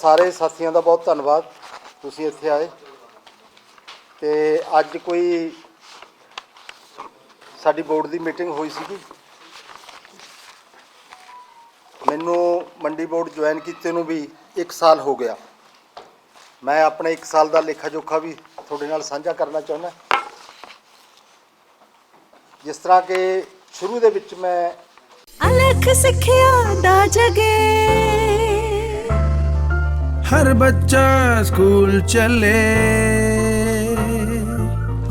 ਸਾਰੇ ਸਾਥੀਆਂ ਦਾ ਬਹੁਤ ਧੰਨਵਾਦ। ਤੁਸੀਂ ਇੱਥੇ ਆਏ। ਤੇ ਅੱਜ ਕੋਈ ਸਾਡੀ ਬੋਰਡ ਦੀ ਮੀਟਿੰਗ ਹੋਈ ਸੀਗੀ। ਮੈਨੂੰ ਮੰਡੀ ਬੋਰਡ ਜੁਆਇਨ ਕੀਤੇ ਨੂੰ ਵੀ 1 ਸਾਲ ਹੋ ਗਿਆ। ਮੈਂ ਆਪਣੇ 1 ਸਾਲ ਦਾ ਲੇਖਾ ਜੋਖਾ ਵੀ ਤੁਹਾਡੇ ਨਾਲ ਸਾਂਝਾ ਕਰਨਾ ਚਾਹੁੰਦਾ। ਜਿਸ ਤਰ੍ਹਾਂ ਕਿ ਸ਼ੁਰੂ ਦੇ ਵਿੱਚ ਮੈਂ ਅਲਖ ਸਿੱਖਿਆ ਦਾ ਜਗੇ। ਹਰ ਬੱਚਾ ਸਕੂਲ ਚੱਲੇ।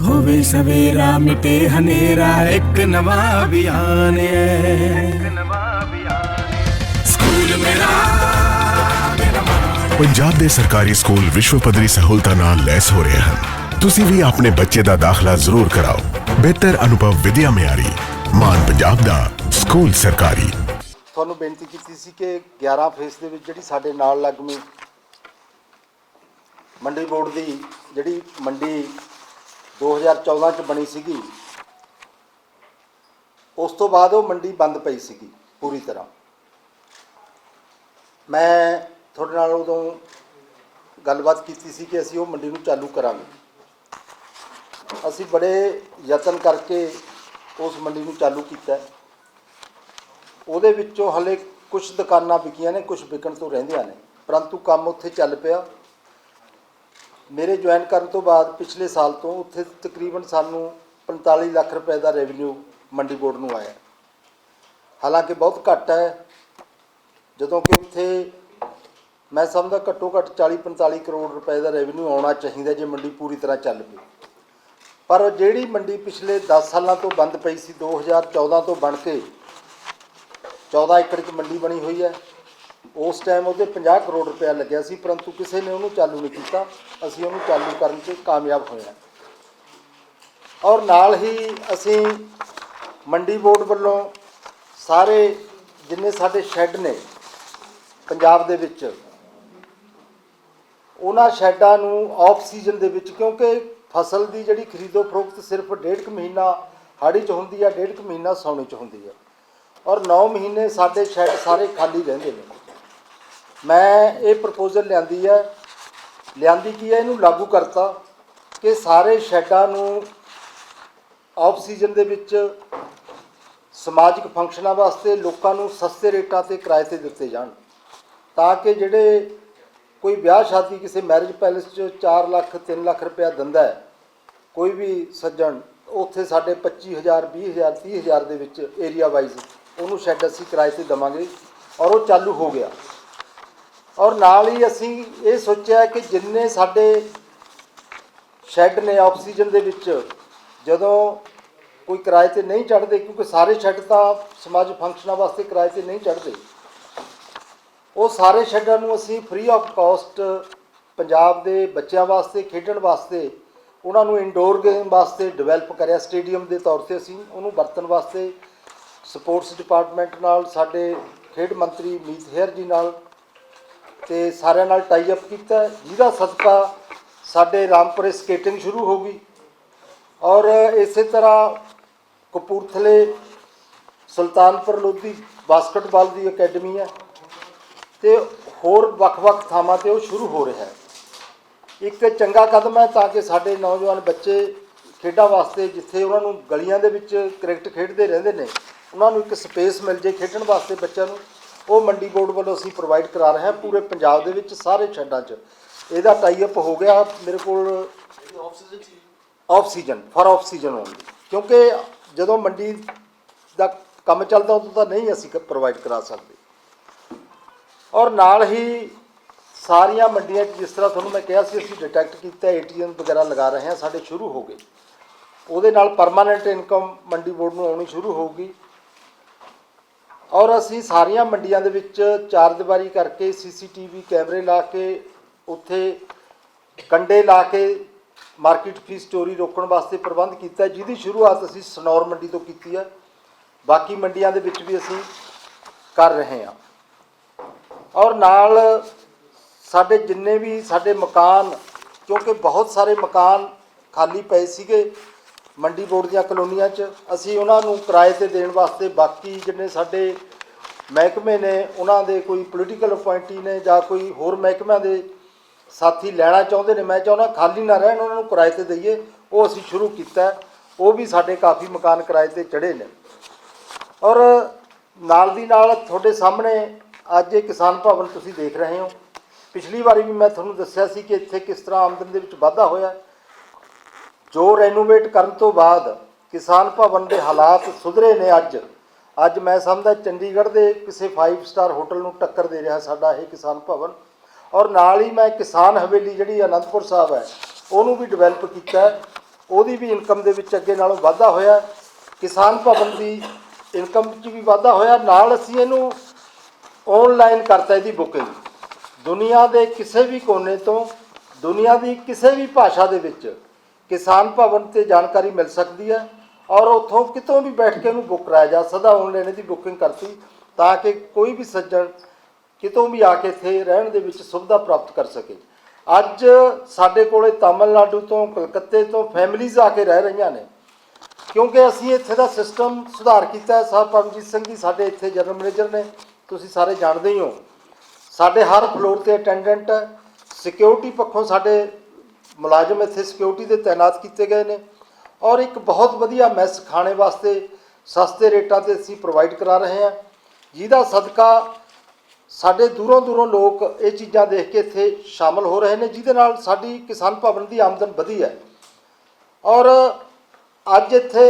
ਹੋਵੇ ਸਵੇਰਾ ਮਿਟੇ ਹਨੇਰਾ ਇੱਕ ਨਵਾਂ ਅਭਿਆਨ ਹੈ। ਸਕੂਲ ਮੇਰਾ ਪੰਜਾਬ ਦੇ ਸਰਕਾਰੀ ਸਕੂਲ ਵਿਸ਼ਵ ਪੱਧਰੀ ਸਹੂਲਤਾਂ ਨਾਲ ਲੈਸ ਹੋ ਰਹੇ ਹਨ। ਤੁਸੀਂ ਵੀ ਆਪਣੇ ਬੱਚੇ ਦਾ ਦਾਖਲਾ ਜ਼ਰੂਰ ਕਰਾਓ। ਬਿਹਤਰ ਅਨੁਭਵ ਵਿਦਿਆ ਮਿਆਰੀ ਮਾਨ ਪੰਜਾਬ ਦਾ ਸਕੂਲ ਸਰਕਾਰੀ। ਤੁਹਾਨੂੰ ਬੇਨਤੀ ਕੀਤੀ ਸੀ ਕਿ 11 ਫੇਸ ਦੇ ਵਿੱਚ ਜਿਹੜੀ ਸਾਡੇ ਨਾਲ ਲੱਗਮੀ ਮੰਡੀ ਬੋਰਡ ਦੀ ਜਿਹੜੀ ਮੰਡੀ 2014 ਚ ਬਣੀ ਸੀਗੀ, ਉਸ ਤੋਂ ਬਾਅਦ ਉਹ ਮੰਡੀ ਬੰਦ ਪਈ ਸੀਗੀ ਪੂਰੀ ਤਰ੍ਹਾਂ। ਮੈਂ ਤੁਹਾਡੇ ਨਾਲ ਉਦੋਂ ਗੱਲਬਾਤ ਕੀਤੀ ਸੀ ਕਿ ਅਸੀਂ ਉਹ ਮੰਡੀ ਨੂੰ ਚਾਲੂ ਕਰਾਂਗੇ। ਅਸੀਂ ਬੜੇ ਯਤਨ ਕਰਕੇ ਉਸ ਮੰਡੀ ਨੂੰ ਚਾਲੂ ਕੀਤਾ। ਉਹਦੇ ਵਿੱਚੋਂ ਹਲੇ ਕੁਝ ਦੁਕਾਨਾਂ ਵਿਕੀਆਂ ਨੇ ਕੁਝ ਵਿਕਣ ਤੋਂ ਰਹਿੰਦੀਆਂ ਨੇ, ਪਰੰਤੂ ਕੰਮ ਉੱਥੇ ਚੱਲ ਪਿਆ। ਮੇਰੇ ਜੁਆਇਨ ਕਰਨ ਤੋਂ ਬਾਅਦ ਪਿਛਲੇ ਸਾਲ ਤੋਂ ਉੱਥੇ ਤਕਰੀਬਨ ਸਾਨੂੰ 45 ਲੱਖ ਰੁਪਏ ਦਾ ਰੈਵਨਿਊ ਮੰਡੀ ਬੋਰਡ ਨੂੰ ਆਇਆ। ਹਾਲਾਂਕਿ ਬਹੁਤ ਘੱਟ ਹੈ, ਜਦੋਂ ਕਿ ਉੱਥੇ ਮੈਂ ਸਮਝਦਾ ਘੱਟੋ ਘੱਟ 40 45 ਕਰੋੜ ਰੁਪਏ ਦਾ ਰੈਵਨਿਊ ਆਉਣਾ ਚਾਹੀਦਾ ਜੇ ਮੰਡੀ ਪੂਰੀ ਤਰ੍ਹਾਂ ਚੱਲ ਪਈ। ਪਰ ਜਿਹੜੀ ਮੰਡੀ ਪਿਛਲੇ 10 ਸਾਲਾਂ ਤੋਂ ਬੰਦ ਪਈ ਸੀ 2014 ਤੋਂ ਬਣ ਕੇ 14 ਏਕੜ 'ਚ ਮੰਡੀ ਬਣੀ ਹੋਈ ਹੈ। ਉਸ ਟਾਈਮ ਉਹਦੇ 50 ਕਰੋੜ ਰੁਪਇਆ ਲੱਗਿਆ ਸੀ, ਪਰੰਤੂ ਕਿਸੇ ਨੇ ਉਹਨੂੰ ਚਾਲੂ ਨਹੀਂ ਕੀਤਾ। ਅਸੀਂ ਉਹਨੂੰ ਚਾਲੂ ਕਰਨ 'ਚ ਕਾਮਯਾਬ ਹੋਏ ਹਾਂ। ਔਰ ਨਾਲ ਹੀ ਅਸੀਂ ਮੰਡੀ ਬੋਰਡ ਵੱਲੋਂ ਸਾਰੇ ਜਿੰਨੇ ਸਾਡੇ ਸ਼ੈੱਡ ਨੇ ਪੰਜਾਬ ਦੇ ਵਿੱਚ, ਉਹਨਾਂ ਸ਼ੈੱਡਾਂ ਨੂੰ ਆਫ ਸੀਜ਼ਨ ਦੇ ਵਿੱਚ, ਕਿਉਂਕਿ ਫਸਲ ਦੀ ਜਿਹੜੀ ਖਰੀਦੋ ਫਰੋਖਤ ਸਿਰਫ ਡੇਢ ਕੁ ਮਹੀਨਾ ਹਾੜੀ 'ਚ ਹੁੰਦੀ ਆ, ਡੇਢ ਕੁ ਮਹੀਨਾ ਸਾਉਣੀ 'ਚ ਹੁੰਦੀ ਆ। ਔਰ 9 ਮਹੀਨੇ ਸਾਡੇ ਸ਼ੈੱਡ ਸਾਰੇ ਖਾਲੀ ਰਹਿੰਦੇ ਨੇ। ਮੈਂ ਇਹ ਪ੍ਰਪੋਜ਼ਲ ਲਿਆਂਦੀ ਹੈ ਲਿਆਂਦੀ ਕੀ ਹੈ ਇਹਨੂੰ ਲਾਗੂ ਕਰਤਾ ਕਿ ਸਾਰੇ ਸ਼ੈੱਡਾਂ ਨੂੰ ਆਫ ਸੀਜ਼ਨ ਦੇ ਵਿੱਚ ਸਮਾਜਿਕ ਫੰਕਸ਼ਨਾਂ ਵਾਸਤੇ ਲੋਕਾਂ ਨੂੰ ਸਸਤੇ ਰੇਟਾਂ ਤੇ ਕਿਰਾਏ ਤੇ ਦਿੱਤੇ ਜਾਣ ਤਾਂ ਕਿ ਜਿਹੜੇ ਕੋਈ ਵਿਆਹ ਸ਼ਾਦੀ ਕਿਸੇ ਮੈਰਿਜ ਪੈਲੇਸ 'ਚ 4 ਲੱਖ 3 ਲੱਖ ਰੁਪਇਆ ਦਿੰਦਾ ਹੈ, ਕੋਈ ਵੀ ਸੱਜਣ, ਉੱਥੇ ਸਾਡੇ 25000 20000 30000 ਦੇ ਵਿੱਚ ਏਰੀਆ ਵਾਈਜ਼ ਉਹਨੂੰ ਸ਼ੈੱਡ ਅਸੀਂ ਕਿਰਾਏ ਤੇ ਦਵਾਂਗੇ ਔਰ ਉਹ ਚਾਲੂ ਹੋ ਗਿਆ। ਔਰ ਨਾਲ ਹੀ ਅਸੀਂ ਇਹ ਸੋਚਿਆ ਕਿ ਜਿੰਨੇ ਸਾਡੇ ਸ਼ੈੱਡ ਨੇ ਆਕਸੀਜਨ ਦੇ ਵਿੱਚ, ਜਦੋਂ ਕੋਈ ਕਿਰਾਏ ਤੇ ਨਹੀਂ ਚੜ੍ਹਦੇ, ਕਿਉਂਕਿ ਸਾਰੇ ਸ਼ੈੱਡ ਤਾਂ ਸਮਾਜ ਫੰਕਸ਼ਨਾਂ ਵਾਸਤੇ ਕਿਰਾਏ ਤੇ ਨਹੀਂ ਚੜ੍ਹਦੇ। ਉਹ ਸਾਰੇ ਸ਼ੈੱਡਾਂ ਨੂੰ ਅਸੀਂ ਫ੍ਰੀ ਆਫ ਕਾਸਟ ਪੰਜਾਬ ਦੇ ਬੱਚਿਆਂ ਵਾਸਤੇ, ਖੇਡਣ ਵਾਸਤੇ, ਉਹਨਾਂ ਨੂੰ ਇਨਡੋਰ ਗੇਮ ਵਾਸਤੇ ਡਿਵੈਲਪ ਕਰਿਆ ਸਟੇਡੀਅਮ ਦੇ ਤੌਰ ਤੇ ਅਸੀਂ, ਉਹਨੂੰ ਵਰਤਣ ਵਾਸਤੇ ਸਪੋਰਟਸ ਡਿਪਾਰਟਮੈਂਟ ਨਾਲ ਸਾਡੇ ਖੇਡ ਮੰਤਰੀ ਮੀਤ ਹੇਅਰ ਜੀ ਨਾਲ ਤੇ ਸਾਰਿਆਂ ਨਾਲ ਟਾਈ ਅਪ ਕੀਤਾ। ਜਿਹਦਾ ਸਦਕਾ ਸਾਡੇ ਰਾਮਪੁਰੇ ਸਕੇਟਿੰਗ ਸ਼ੁਰੂ ਹੋ ਗਈ। ਔਰ ਇਸੇ ਤਰ੍ਹਾਂ ਕਪੂਰਥਲੇ, ਸੁਲਤਾਨਪੁਰ ਲੋਧੀ ਬਾਸਕਟਬਾਲ ਦੀ ਅਕੈਡਮੀ ਹੈ ਤੇ ਹੋਰ ਵੱਖ-ਵੱਖ ਥਾਵਾਂ ਤੇ ਉਹ ਸ਼ੁਰੂ ਹੋ ਰਿਹਾ ਹੈ। ਇੱਕ ਚੰਗਾ ਕਦਮ ਹੈ ਤਾਂ ਕਿ ਸਾਡੇ ਨੌਜਵਾਨ ਬੱਚੇ ਖੇਡਾਂ ਵਾਸਤੇ ਜਿੱਥੇ ਉਹਨਾਂ ਨੂੰ ਗਲੀਆਂ ਦੇ ਵਿੱਚ ਕ੍ਰਿਕਟ ਖੇਡਦੇ ਰਹਿੰਦੇ ਨੇ, ਉਹਨਾਂ ਨੂੰ ਇੱਕ ਸਪੇਸ ਮਿਲ ਜੇ ਖੇਡਣ ਵਾਸਤੇ ਬੱਚਿਆਂ ਨੂੰ। ਉਹ ਮੰਡੀ ਬੋਰਡ ਵੱਲੋਂ ਅਸੀਂ ਪ੍ਰੋਵਾਈਡ ਕਰਾ ਰਹੇ ਹਾਂ ਪੂਰੇ ਪੰਜਾਬ ਦੇ ਵਿੱਚ ਸਾਰੇ ਸ਼ੈੱਡਾਂ 'ਚ। ਇਹਦਾ ਟਾਈ ਅਪ ਹੋ ਗਿਆ ਮੇਰੇ ਕੋਲ ਆਫ ਸੀਜ਼ਨ ਫॉर ਓਨਲੀ ਕਿਉਂਕਿ ਜਦੋਂ ਮੰਡੀ ਦਾ ਕੰਮ ਚੱਲਦਾ ਉਦੋਂ ਤਾਂ ਨਹੀਂ ਅਸੀਂ ਪ੍ਰੋਵਾਈਡ ਕਰਾ ਸਕਦੇ। ਔਰ ਨਾਲ ਹੀ ਸਾਰੀਆਂ ਮੰਡੀਆਂ 'ਚ ਜਿਸ ਤਰ੍ਹਾਂ ਤੁਹਾਨੂੰ ਮੈਂ ਕਿਹਾ ਸੀ, ਅਸੀਂ ਡਿਟੈਕਟ ਕੀਤਾ ਏਟੀਐਮ ਵਗੈਰਾ ਲਗਾ ਰਹੇ ਹਾਂ, ਸਾਡੇ ਸ਼ੁਰੂ ਹੋ ਗਏ। ਉਹਦੇ ਨਾਲ ਪਰਮਾਨੈਂਟ ਇਨਕਮ ਮੰਡੀ ਬੋਰਡ ਨੂੰ ਆਉਣੀ ਸ਼ੁਰੂ ਹੋਊਗੀ ਔਰ ਅਸੀਂ ਸਾਰੀਆਂ ਮੰਡੀਆਂ ਦੇ ਵਿੱਚ ਚਾਰ ਦੀਵਾਰੀ ਕਰਕੇ ਸੀਸੀਟੀਵੀ ਕੈਮਰੇ ਲਾ ਕੇ ਉੱਥੇ ਕੰਡੇ ਲਾ ਕੇ ਮਾਰਕੀਟ ਫੀਸ ਚੋਰੀ ਰੋਕਣ ਵਾਸਤੇ ਪ੍ਰਬੰਧ ਕੀਤਾ ਜਿਹਦੀ ਸ਼ੁਰੂਆਤ ਅਸੀਂ ਸਨੌਰ ਮੰਡੀ ਤੋਂ ਕੀਤੀ ਹੈ। ਬਾਕੀ ਮੰਡੀਆਂ ਦੇ ਵਿੱਚ ਵੀ ਅਸੀਂ ਕਰ ਰਹੇ ਹਾਂ। ਔਰ ਨਾਲ ਸਾਡੇ ਜਿੰਨੇ ਵੀ ਸਾਡੇ ਮਕਾਨ, ਕਿਉਂਕਿ ਬਹੁਤ ਸਾਰੇ ਮਕਾਨ ਖਾਲੀ ਪਏ ਸੀਗੇ ਮੰਡੀ ਬੋਰਡ ਦੀਆਂ ਕਲੋਨੀਆਂ 'ਚ ਅਸੀਂ ਉਹਨਾਂ ਨੂੰ ਕਿਰਾਏ ਤੇ ਦੇਣ ਵਾਸਤੇ ਬਾਕੀ ਜਿੰਨੇ ਸਾਡੇ ਮਹਿਕਮੇ ਨੇ, ਉਹਨਾਂ ਦੇ ਕੋਈ ਪੋਲੀਟੀਕਲ ਅਪਾਇੰਟੀ ਨੇ ਜਾਂ ਕੋਈ ਹੋਰ ਮਹਿਕਮਿਆਂ ਦੇ ਸਾਥੀ ਲੈਣਾ ਚਾਹੁੰਦੇ ਨੇ, ਮੈਂ ਚਾਹੁੰਦਾ ਖਾਲੀ ਨਾ ਰਹਿਣ, ਉਹਨਾਂ ਨੂੰ ਕਿਰਾਏ ਤੇ ਦਈਏ। ਉਹ ਅਸੀਂ ਸ਼ੁਰੂ ਕੀਤਾ। ਉਹ ਵੀ ਸਾਡੇ ਕਾਫੀ ਮਕਾਨ ਕਿਰਾਏ ਤੇ ਚੜੇ ਨੇ। ਔਰ ਨਾਲ ਦੀ ਨਾਲ ਤੁਹਾਡੇ ਸਾਹਮਣੇ ਅੱਜ ਇਹ ਕਿਸਾਨ ਭਵਨ ਤੁਸੀਂ ਦੇਖ ਰਹੇ ਹੋ। ਪਿਛਲੀ ਵਾਰੀ ਵੀ ਮੈਂ ਤੁਹਾਨੂੰ ਦੱਸਿਆ ਸੀ ਕਿ ਇੱਥੇ ਕਿਸ ਤਰ੍ਹਾਂ ਆਮਦਨ ਦੇ ਵਿੱਚ ਵਾਧਾ ਹੋਇਆ। ਜੋ ਰੈਨੋਵੇਟ ਕਰਨ ਤੋਂ ਬਾਅਦ ਕਿਸਾਨ ਭਵਨ ਦੇ ਹਾਲਾਤ ਸੁਧਰੇ ਨੇ ਅੱਜ ਅੱਜ ਮੈਂ ਸਮਝਦਾ ਚੰਡੀਗੜ੍ਹ ਦੇ ਕਿਸੇ 5 ਸਟਾਰ ਹੋਟਲ ਨੂੰ ਟੱਕਰ ਦੇ ਰਿਹਾ ਸਾਡਾ ਇਹ ਕਿਸਾਨ ਭਵਨ। ਔਰ ਨਾਲ ਹੀ ਮੈਂ ਕਿਸਾਨ ਹਵੇਲੀ ਜਿਹੜੀ ਅਨੰਦਪੁਰ ਸਾਹਿਬ ਹੈ, ਉਹਨੂੰ ਵੀ ਡਿਵੈਲਪ ਕੀਤਾ ਉਹਦੀ ਵੀ ਇਨਕਮ ਦੇ ਵਿੱਚ ਅੱਗੇ ਨਾਲੋਂ ਵਾਧਾ ਹੋਇਆ ਕਿਸਾਨ ਭਵਨ ਦੀ ਇਨਕਮ 'ਚ ਵੀ ਵਾਧਾ ਹੋਇਆ। ਨਾਲ ਅਸੀਂ ਇਹਨੂੰ ਆਨਲਾਈਨ ਕਰਤਾ ਇਹਦੀ ਬੁਕਿੰਗ ਦੁਨੀਆ ਦੇ ਕਿਸੇ ਵੀ ਕੋਨੇ ਤੋਂ, ਦੁਨੀਆ ਦੀ ਕਿਸੇ ਵੀ ਭਾਸ਼ਾ ਦੇ ਵਿੱਚ ਕਿਸਾਨ ਭਵਨ ਤੇ ਜਾਣਕਾਰੀ ਮਿਲ ਸਕਦੀ ਹੈ ਔਰ ਉੱਥੋਂ ਕਿਤੋਂ ਵੀ ਬੈਠ ਕੇ ਉਹਨੂੰ ਬੁੱਕ ਕਰਾਇਆ ਜਾ ਸਕਦਾ ਆਨਲਾਈਨ ਇਹਦੀ ਬੁਕਿੰਗ ਕਰਤੀ ਤਾਂ ਕਿ ਕੋਈ ਵੀ ਸੱਜਣ ਕਿਤੋਂ ਵੀ ਆ ਕੇ ਇੱਥੇ ਰਹਿਣ ਦੇ ਵਿੱਚ ਸੁਵਿਧਾ ਪ੍ਰਾਪਤ ਕਰ ਸਕੇ। ਅੱਜ ਸਾਡੇ ਕੋਲੇ ਤਾਮਿਲਨਾਡੂ ਤੋਂ, ਕਲਕੱਤੇ ਤੋਂ ਫੈਮਿਲੀਜ਼ ਆ ਕੇ ਰਹਿ ਰਹੀਆਂ ਨੇ। ਕਿਉਂਕਿ ਅਸੀਂ ਇੱਥੇ ਦਾ ਸਿਸਟਮ ਸੁਧਾਰ ਕੀਤਾ ਹੈ। ਸਾਹਿਬ ਪਰਮਜੀਤ ਸਿੰਘ ਜੀ ਸਾਡੇ ਇੱਥੇ ਜਨਰਲ ਮੈਨੇਜਰ ਨੇ, ਤੁਸੀਂ ਸਾਰੇ ਜਾਣਦੇ ਹੀ ਹੋ। ਸਾਡੇ ਹਰ ਫਲੋਰ ਤੇ ਅਟੈਂਡੈਂਟ ਹੈ। ਸਿਕਿਉਰਿਟੀ ਪੱਖੋਂ ਸਾਡੇ ਮੁਲਾਜ਼ਮ ਇੱਥੇ ਸਿਕਿਉਰਿਟੀ ਦੇ ਤਾਇਨਾਤ ਕੀਤੇ ਗਏ ਨੇ ਔਰ ਇੱਕ ਬਹੁਤ ਵਧੀਆ ਮੈਸ ਖਾਣੇ ਵਾਸਤੇ ਸਸਤੇ ਰੇਟਾਂ ਤੇ ਅਸੀਂ ਪ੍ਰੋਵਾਈਡ ਕਰਾ ਰਹੇ ਹਾਂ। ਜਿਹਦਾ ਸਦਕਾ ਸਾਡੇ ਦੂਰੋਂ ਦੂਰੋਂ ਲੋਕ ਇਹ ਚੀਜ਼ਾਂ ਦੇਖ ਕੇ ਇੱਥੇ ਸ਼ਾਮਲ ਹੋ ਰਹੇ ਨੇ, ਜਿਹਦੇ ਨਾਲ ਸਾਡੀ ਕਿਸਾਨ ਭਵਨ ਦੀ ਆਮਦਨ ਵਧੀ ਹੈ। ਔਰ ਅੱਜ ਇੱਥੇ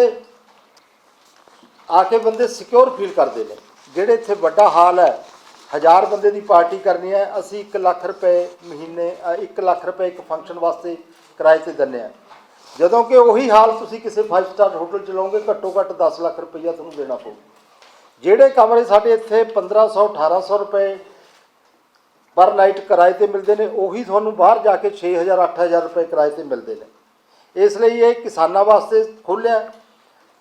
ਆ ਕੇ ਬੰਦੇ ਸਿਕਿਉਰ ਫੀਲ ਕਰਦੇ ਨੇ, ਜਿਹੜੇ ਇੱਥੇ ਵੱਡਾ ਹਾਲ ਹੈ। ਹਜ਼ਾਰ ਬੰਦੇ ਦੀ ਪਾਰਟੀ ਕਰਨੀ ਹੈ, ਅਸੀਂ 1 ਲੱਖ ਰੁਪਏ ਮਹੀਨੇ 1 ਲੱਖ ਰੁਪਏ ਇੱਕ ਫੰਕਸ਼ਨ ਵਾਸਤੇ ਕਿਰਾਏ ਤੇ ਦਿੰਦੇ ਆ ਜਦੋਂ ਕਿ ਉਹੀ ਹਾਲ ਤੁਸੀਂ ਕਿਸੇ 5 ਸਟਾਰ ਹੋਟਲ ਚ ਲਓਗੇ, ਘੱਟੋ ਘੱਟ 10 ਲੱਖ ਰੁਪਈਆ ਤੁਹਾਨੂੰ ਦੇਣਾ ਪਊ। ਜਿਹੜੇ ਕਮਰੇ ਸਾਡੇ ਇੱਥੇ 1500 1800 ਰੁਪਏ ਪਰ ਨਾਈਟ ਕਿਰਾਏ ਤੇ ਮਿਲਦੇ ਨੇ, ਉਹੀ ਤੁਹਾਨੂੰ ਬਾਹਰ ਜਾ ਕੇ 6000 8000 ਰੁਪਏ ਕਿਰਾਏ ਤੇ ਮਿਲਦੇ ਨੇ। ਇਸ ਲਈ ਇਹ ਕਿਸਾਨਾਂ ਵਾਸਤੇ ਖੋਲ੍ਹਿਆ,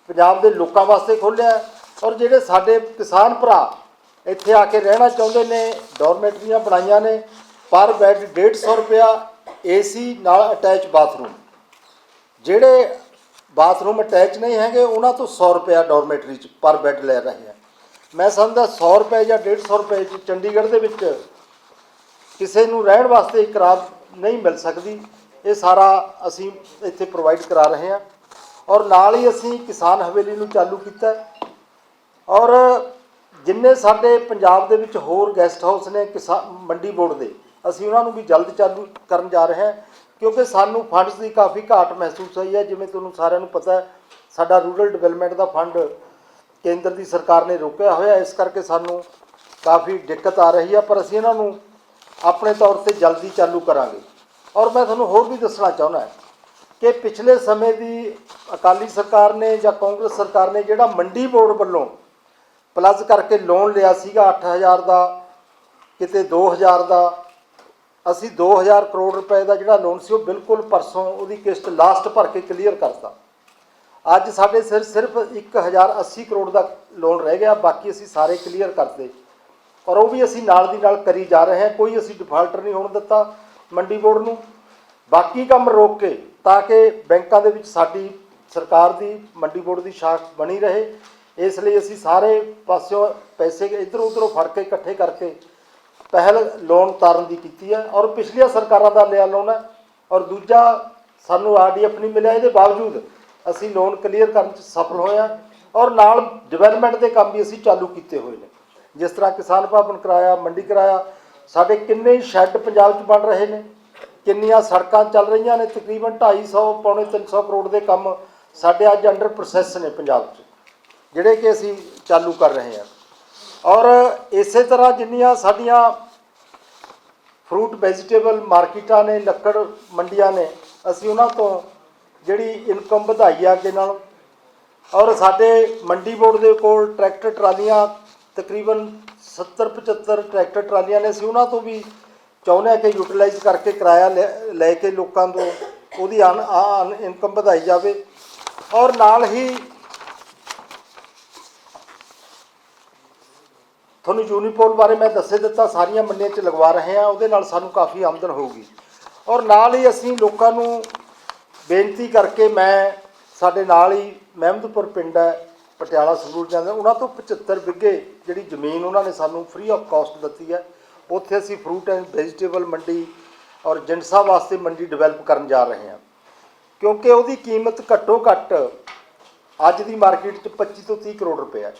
ਪੰਜਾਬ ਦੇ ਲੋਕਾਂ ਵਾਸਤੇ ਖੋਲ੍ਹਿਆ ਔਰ ਜਿਹੜੇ ਸਾਡੇ ਕਿਸਾਨ ਭਰਾ ਇੱਥੇ ਆ ਕੇ ਰਹਿਣਾ ਚਾਹੁੰਦੇ ਨੇ ਡੋਰਮੈਟਰੀਆਂ ਬਣਾਈਆਂ ਨੇ, ਪਰ ਬੈੱਡ 150 ਰੁਪਿਆ ਏਸੀ ਨਾਲ ਅਟੈਚ ਬਾਥਰੂਮ ਜਿਹੜੇ ਬਾਥਰੂਮ ਅਟੈਚ ਨਹੀਂ ਹੈਗੇ, ਉਹਨਾਂ ਤੋਂ 100 ਰੁਪਿਆ ਡੋਰਮੈਟਰੀ ਚ ਪਰ ਬੈੱਡ ਲੈ ਰਹੇ ਆ। ਮੈਂ ਸਮਝਦਾ 100 ਰੁਪਏ ਜਾਂ 150 ਰੁਪਏ ਚ ਚੰਡੀਗੜ੍ਹ ਦੇ ਵਿੱਚ ਕਿਸੇ ਨੂੰ ਰਹਿਣ ਵਾਸਤੇ ਇੱਕ ਨਹੀਂ ਮਿਲ ਸਕਦੀ। ਇਹ ਸਾਰਾ ਅਸੀਂ ਇੱਥੇ ਪ੍ਰੋਵਾਈਡ ਕਰਾ ਰਹੇ ਹਾਂ। ਔਰ ਨਾਲ ਹੀ ਅਸੀਂ ਕਿਸਾਨ ਹਵੇਲੀ ਨੂੰ ਚਾਲੂ ਕੀਤਾ। ਔਰ ਜਿੰਨੇ ਸਾਡੇ ਪੰਜਾਬ ਦੇ ਵਿੱਚ ਹੋਰ ਗੈਸਟ ਹਾਊਸ ਨੇ ਕਿਸਾਨ ਮੰਡੀ ਬੋਰਡ ਦੇ, ਅਸੀਂ ਉਹਨਾਂ ਨੂੰ ਵੀ ਜਲਦ ਚਾਲੂ ਕਰਨ ਜਾ ਰਹੇ ਹਾਂ, ਕਿਉਂਕਿ ਸਾਨੂੰ ਫੰਡਸ ਦੀ ਕਾਫੀ ਘਾਟ ਮਹਿਸੂਸ ਹੋਈ ਹੈ, ਜਿਵੇਂ ਤੁਹਾਨੂੰ ਸਾਰਿਆਂ ਨੂੰ ਪਤਾ ਹੈ, ਸਾਡਾ ਰੂਰਲ ਡਿਵੈਲਪਮੈਂਟ ਦਾ ਫੰਡ ਕੇਂਦਰ ਦੀ ਸਰਕਾਰ ਨੇ ਰੋਕਿਆ ਹੋਇਆ, ਇਸ ਕਰਕੇ ਸਾਨੂੰ ਕਾਫੀ ਦਿੱਕਤ ਆ ਰਹੀ ਹੈ, ਪਰ ਅਸੀਂ ਇਹਨਾਂ ਨੂੰ ਆਪਣੇ ਤੌਰ ਤੇ ਜਲਦੀ ਚਾਲੂ ਕਰਾਂਗੇ। ਔਰ ਮੈਂ ਤੁਹਾਨੂੰ ਹੋਰ ਵੀ ਦੱਸਣਾ ਚਾਹੁੰਦਾ ਕਿ ਪਿਛਲੇ ਸਮੇਂ ਦੀ ਅਕਾਲੀ ਸਰਕਾਰ ਨੇ ਜਾਂ ਕਾਂਗਰਸ ਸਰਕਾਰ ਨੇ ਜਿਹੜਾ ਮੰਡੀ ਬੋਰਡ ਵੱਲੋਂ ਪਲੱਸ ਕਰਕੇ ਲੋਨ ਲਿਆ ਸੀਗਾ 8000 ਦਾ, ਕਿਤੇ 2000 ਦਾ। ਅਸੀਂ 2000 ਕਰੋੜ ਰੁਪਏ ਦਾ ਜਿਹੜਾ ਲੋਨ ਸੀ ਉਹ ਬਿਲਕੁਲ ਪਰਸੋਂ ਉਹਦੀ ਕਿਸ਼ਤ ਲਾਸਟ ਭਰ ਕੇ ਕਲੀਅਰ ਕਰਤਾ। ਅੱਜ ਸਾਡੇ ਸਿਰ ਸਿਰਫ 1080 ਕਰੋੜ ਦਾ ਲੋਨ ਰਹਿ ਗਿਆ, ਬਾਕੀ ਅਸੀਂ ਸਾਰੇ ਕਲੀਅਰ ਕਰਤੇ। ਔਰ ਉਹ ਵੀ ਅਸੀਂ ਨਾਲ ਦੀ ਨਾਲ ਕਰੀ ਜਾ ਰਹੇ ਹਾਂ, ਕੋਈ ਅਸੀਂ ਡਿਫਾਲਟਰ ਨਹੀਂ ਹੋਣ ਦਿੱਤਾ ਮੰਡੀ ਬੋਰਡ ਨੂੰ। ਬਾਕੀ ਕੰਮ ਰੋਕ ਕੇ ਤਾਂ ਕਿ ਬੈਂਕਾਂ ਦੇ ਵਿੱਚ ਸਾਡੀ ਸਰਕਾਰ ਦੀ, ਮੰਡੀ ਬੋਰਡ ਦੀ ਸ਼ਾਖ ਬਣੀ ਰਹੇ। ਇਸ ਲਈ ਅਸੀਂ ਸਾਰੇ ਪਾਸਿਓਂ ਪੈਸੇ ਇਧਰ ਉਧਰੋਂ ਫੜ ਕੇ ਇਕੱਠੇ ਕਰਕੇ ਪਹਿਲ ਲੋਨ ਤਾਰਨ ਦੀ ਕੀਤੀ ਹੈ ਔਰ ਪਿਛਲੀਆਂ ਸਰਕਾਰਾਂ ਦਾ ਲਿਆ ਲੋਨ ਹੈ ਔਰ ਦੂਜਾ ਸਾਨੂੰ ਆਰਡੀਐਫ ਨਹੀਂ ਮਿਲਿਆ ਇਹਦੇ ਬਾਵਜੂਦ ਅਸੀਂ ਲੋਨ ਕਲੀਅਰ ਕਰਨ 'ਚ ਸਫਲ ਹੋਏ ਹਾਂ ਔਰ ਨਾਲ ਡਿਵੈਲਪਮੈਂਟ ਦੇ ਕੰਮ ਵੀ ਅਸੀਂ ਚਾਲੂ ਕੀਤੇ ਹੋਏ ਨੇ। ਜਿਸ ਤਰ੍ਹਾਂ ਕਿਸਾਨ ਭਵਨ ਕਰਾਇਆ, ਮੰਡੀ ਕਰਾਇਆ, ਸਾਡੇ ਕਿੰਨੇ ਸ਼ੈੱਡ ਪੰਜਾਬ 'ਚ ਬਣ ਰਹੇ ਨੇ, ਕਿੰਨੀਆਂ ਸੜਕਾਂ ਚੱਲ ਰਹੀਆਂ ਨੇ, ਤਕਰੀਬਨ 250 ਪੌਣੇ 300 ਕਰੋੜ ਦੇ ਕੰਮ ਸਾਡੇ ਅੱਜ ਅੰਡਰ ਪ੍ਰੋਸੈਸ ਨੇ ਪੰਜਾਬ 'ਚ। ਜਿਹੜੇ ਕਿ ਅਸੀਂ ਚਾਲੂ ਕਰ ਰਹੇ ਹਾਂ। ਔਰ ਇਸੇ ਤਰ੍ਹਾਂ ਜਿੰਨੀਆਂ ਸਾਡੀਆਂ ਫਰੂਟ, ਵੈਜੀਟੇਬਲ ਮਾਰਕੀਟਾਂ ਨੇ, ਲੱਕੜ ਮੰਡੀਆਂ ਨੇ, ਅਸੀਂ ਉਹਨਾਂ ਤੋਂ ਜਿਹੜੀ ਇਨਕਮ ਵਧਾਈ ਆ ਅੱਗੇ ਨਾਲ। ਔਰ ਸਾਡੇ ਮੰਡੀ ਬੋਰਡ ਦੇ ਕੋਲ ਟਰੈਕਟਰ ਟਰਾਲੀਆਂ, ਤਕਰੀਬਨ 70 75 ਟਰੈਕਟਰ ਟਰਾਲੀਆਂ ਨੇ, ਅਸੀਂ ਉਹਨਾਂ ਤੋਂ ਵੀ ਚਾਹੁੰਦੇ ਹਾਂ ਕਿ ਯੂਟਿਲਾਈਜ਼ ਕਰਕੇ ਕਿਰਾਇਆ ਲੈ- ਲੈ ਕੇ ਲੋਕਾਂ ਤੋਂ ਉਹਦੀ ਅਨ ਇਨਕਮ ਵਧਾਈ ਜਾਵੇ। ਔਰ ਨਾਲ ਹੀ ਤੁਹਾਨੂੰ ਯੂਨੀਪੋਲ ਬਾਰੇ ਮੈਂ ਦੱਸੇ ਦਿੱਤਾ, ਸਾਰੀਆਂ ਮੰਡੀਆਂ 'ਚ ਲਗਵਾ ਰਹੇ ਹਾਂ, ਉਹਦੇ ਨਾਲ ਸਾਨੂੰ ਕਾਫੀ ਆਮਦਨ ਹੋਊਗੀ। ਔਰ ਨਾਲ ਹੀ ਅਸੀਂ ਲੋਕਾਂ ਨੂੰ ਬੇਨਤੀ ਕਰਕੇ ਮੈਂ ਸਾਡੇ ਨਾਲ ਹੀ ਮਹਿਮਦਪੁਰ ਪਿੰਡ ਹੈ, ਪਟਿਆਲਾ ਸੰਗਰੂਰ ਜਾਂਦੇ ਉਹਨਾਂ ਤੋਂ 75 ਵਿਗੇ ਜਿਹੜੀ ਜ਼ਮੀਨ ਉਹਨਾਂ ਨੇ ਸਾਨੂੰ ਫ੍ਰੀ ਆਫ ਕਾਸਟ ਦਿੱਤੀ ਹੈ, ਉੱਥੇ ਅਸੀਂ ਫਰੂਟ ਐਂਡ ਵੈਜੀਟੇਬਲ ਮੰਡੀ ਔਰ ਜਿੰਸਾਂ ਵਾਸਤੇ ਮੰਡੀ ਡਿਵੈਲਪ ਕਰਨ ਜਾ ਰਹੇ ਹਾਂ। ਕਿਉਂਕਿ ਉਹਦੀ ਕੀਮਤ ਘੱਟੋ ਘੱਟ ਅੱਜ ਦੀ ਮਾਰਕੀਟ 'ਚ 25 ਤੋਂ 30 ਕਰੋੜ ਰੁਪਏ ਹੈ।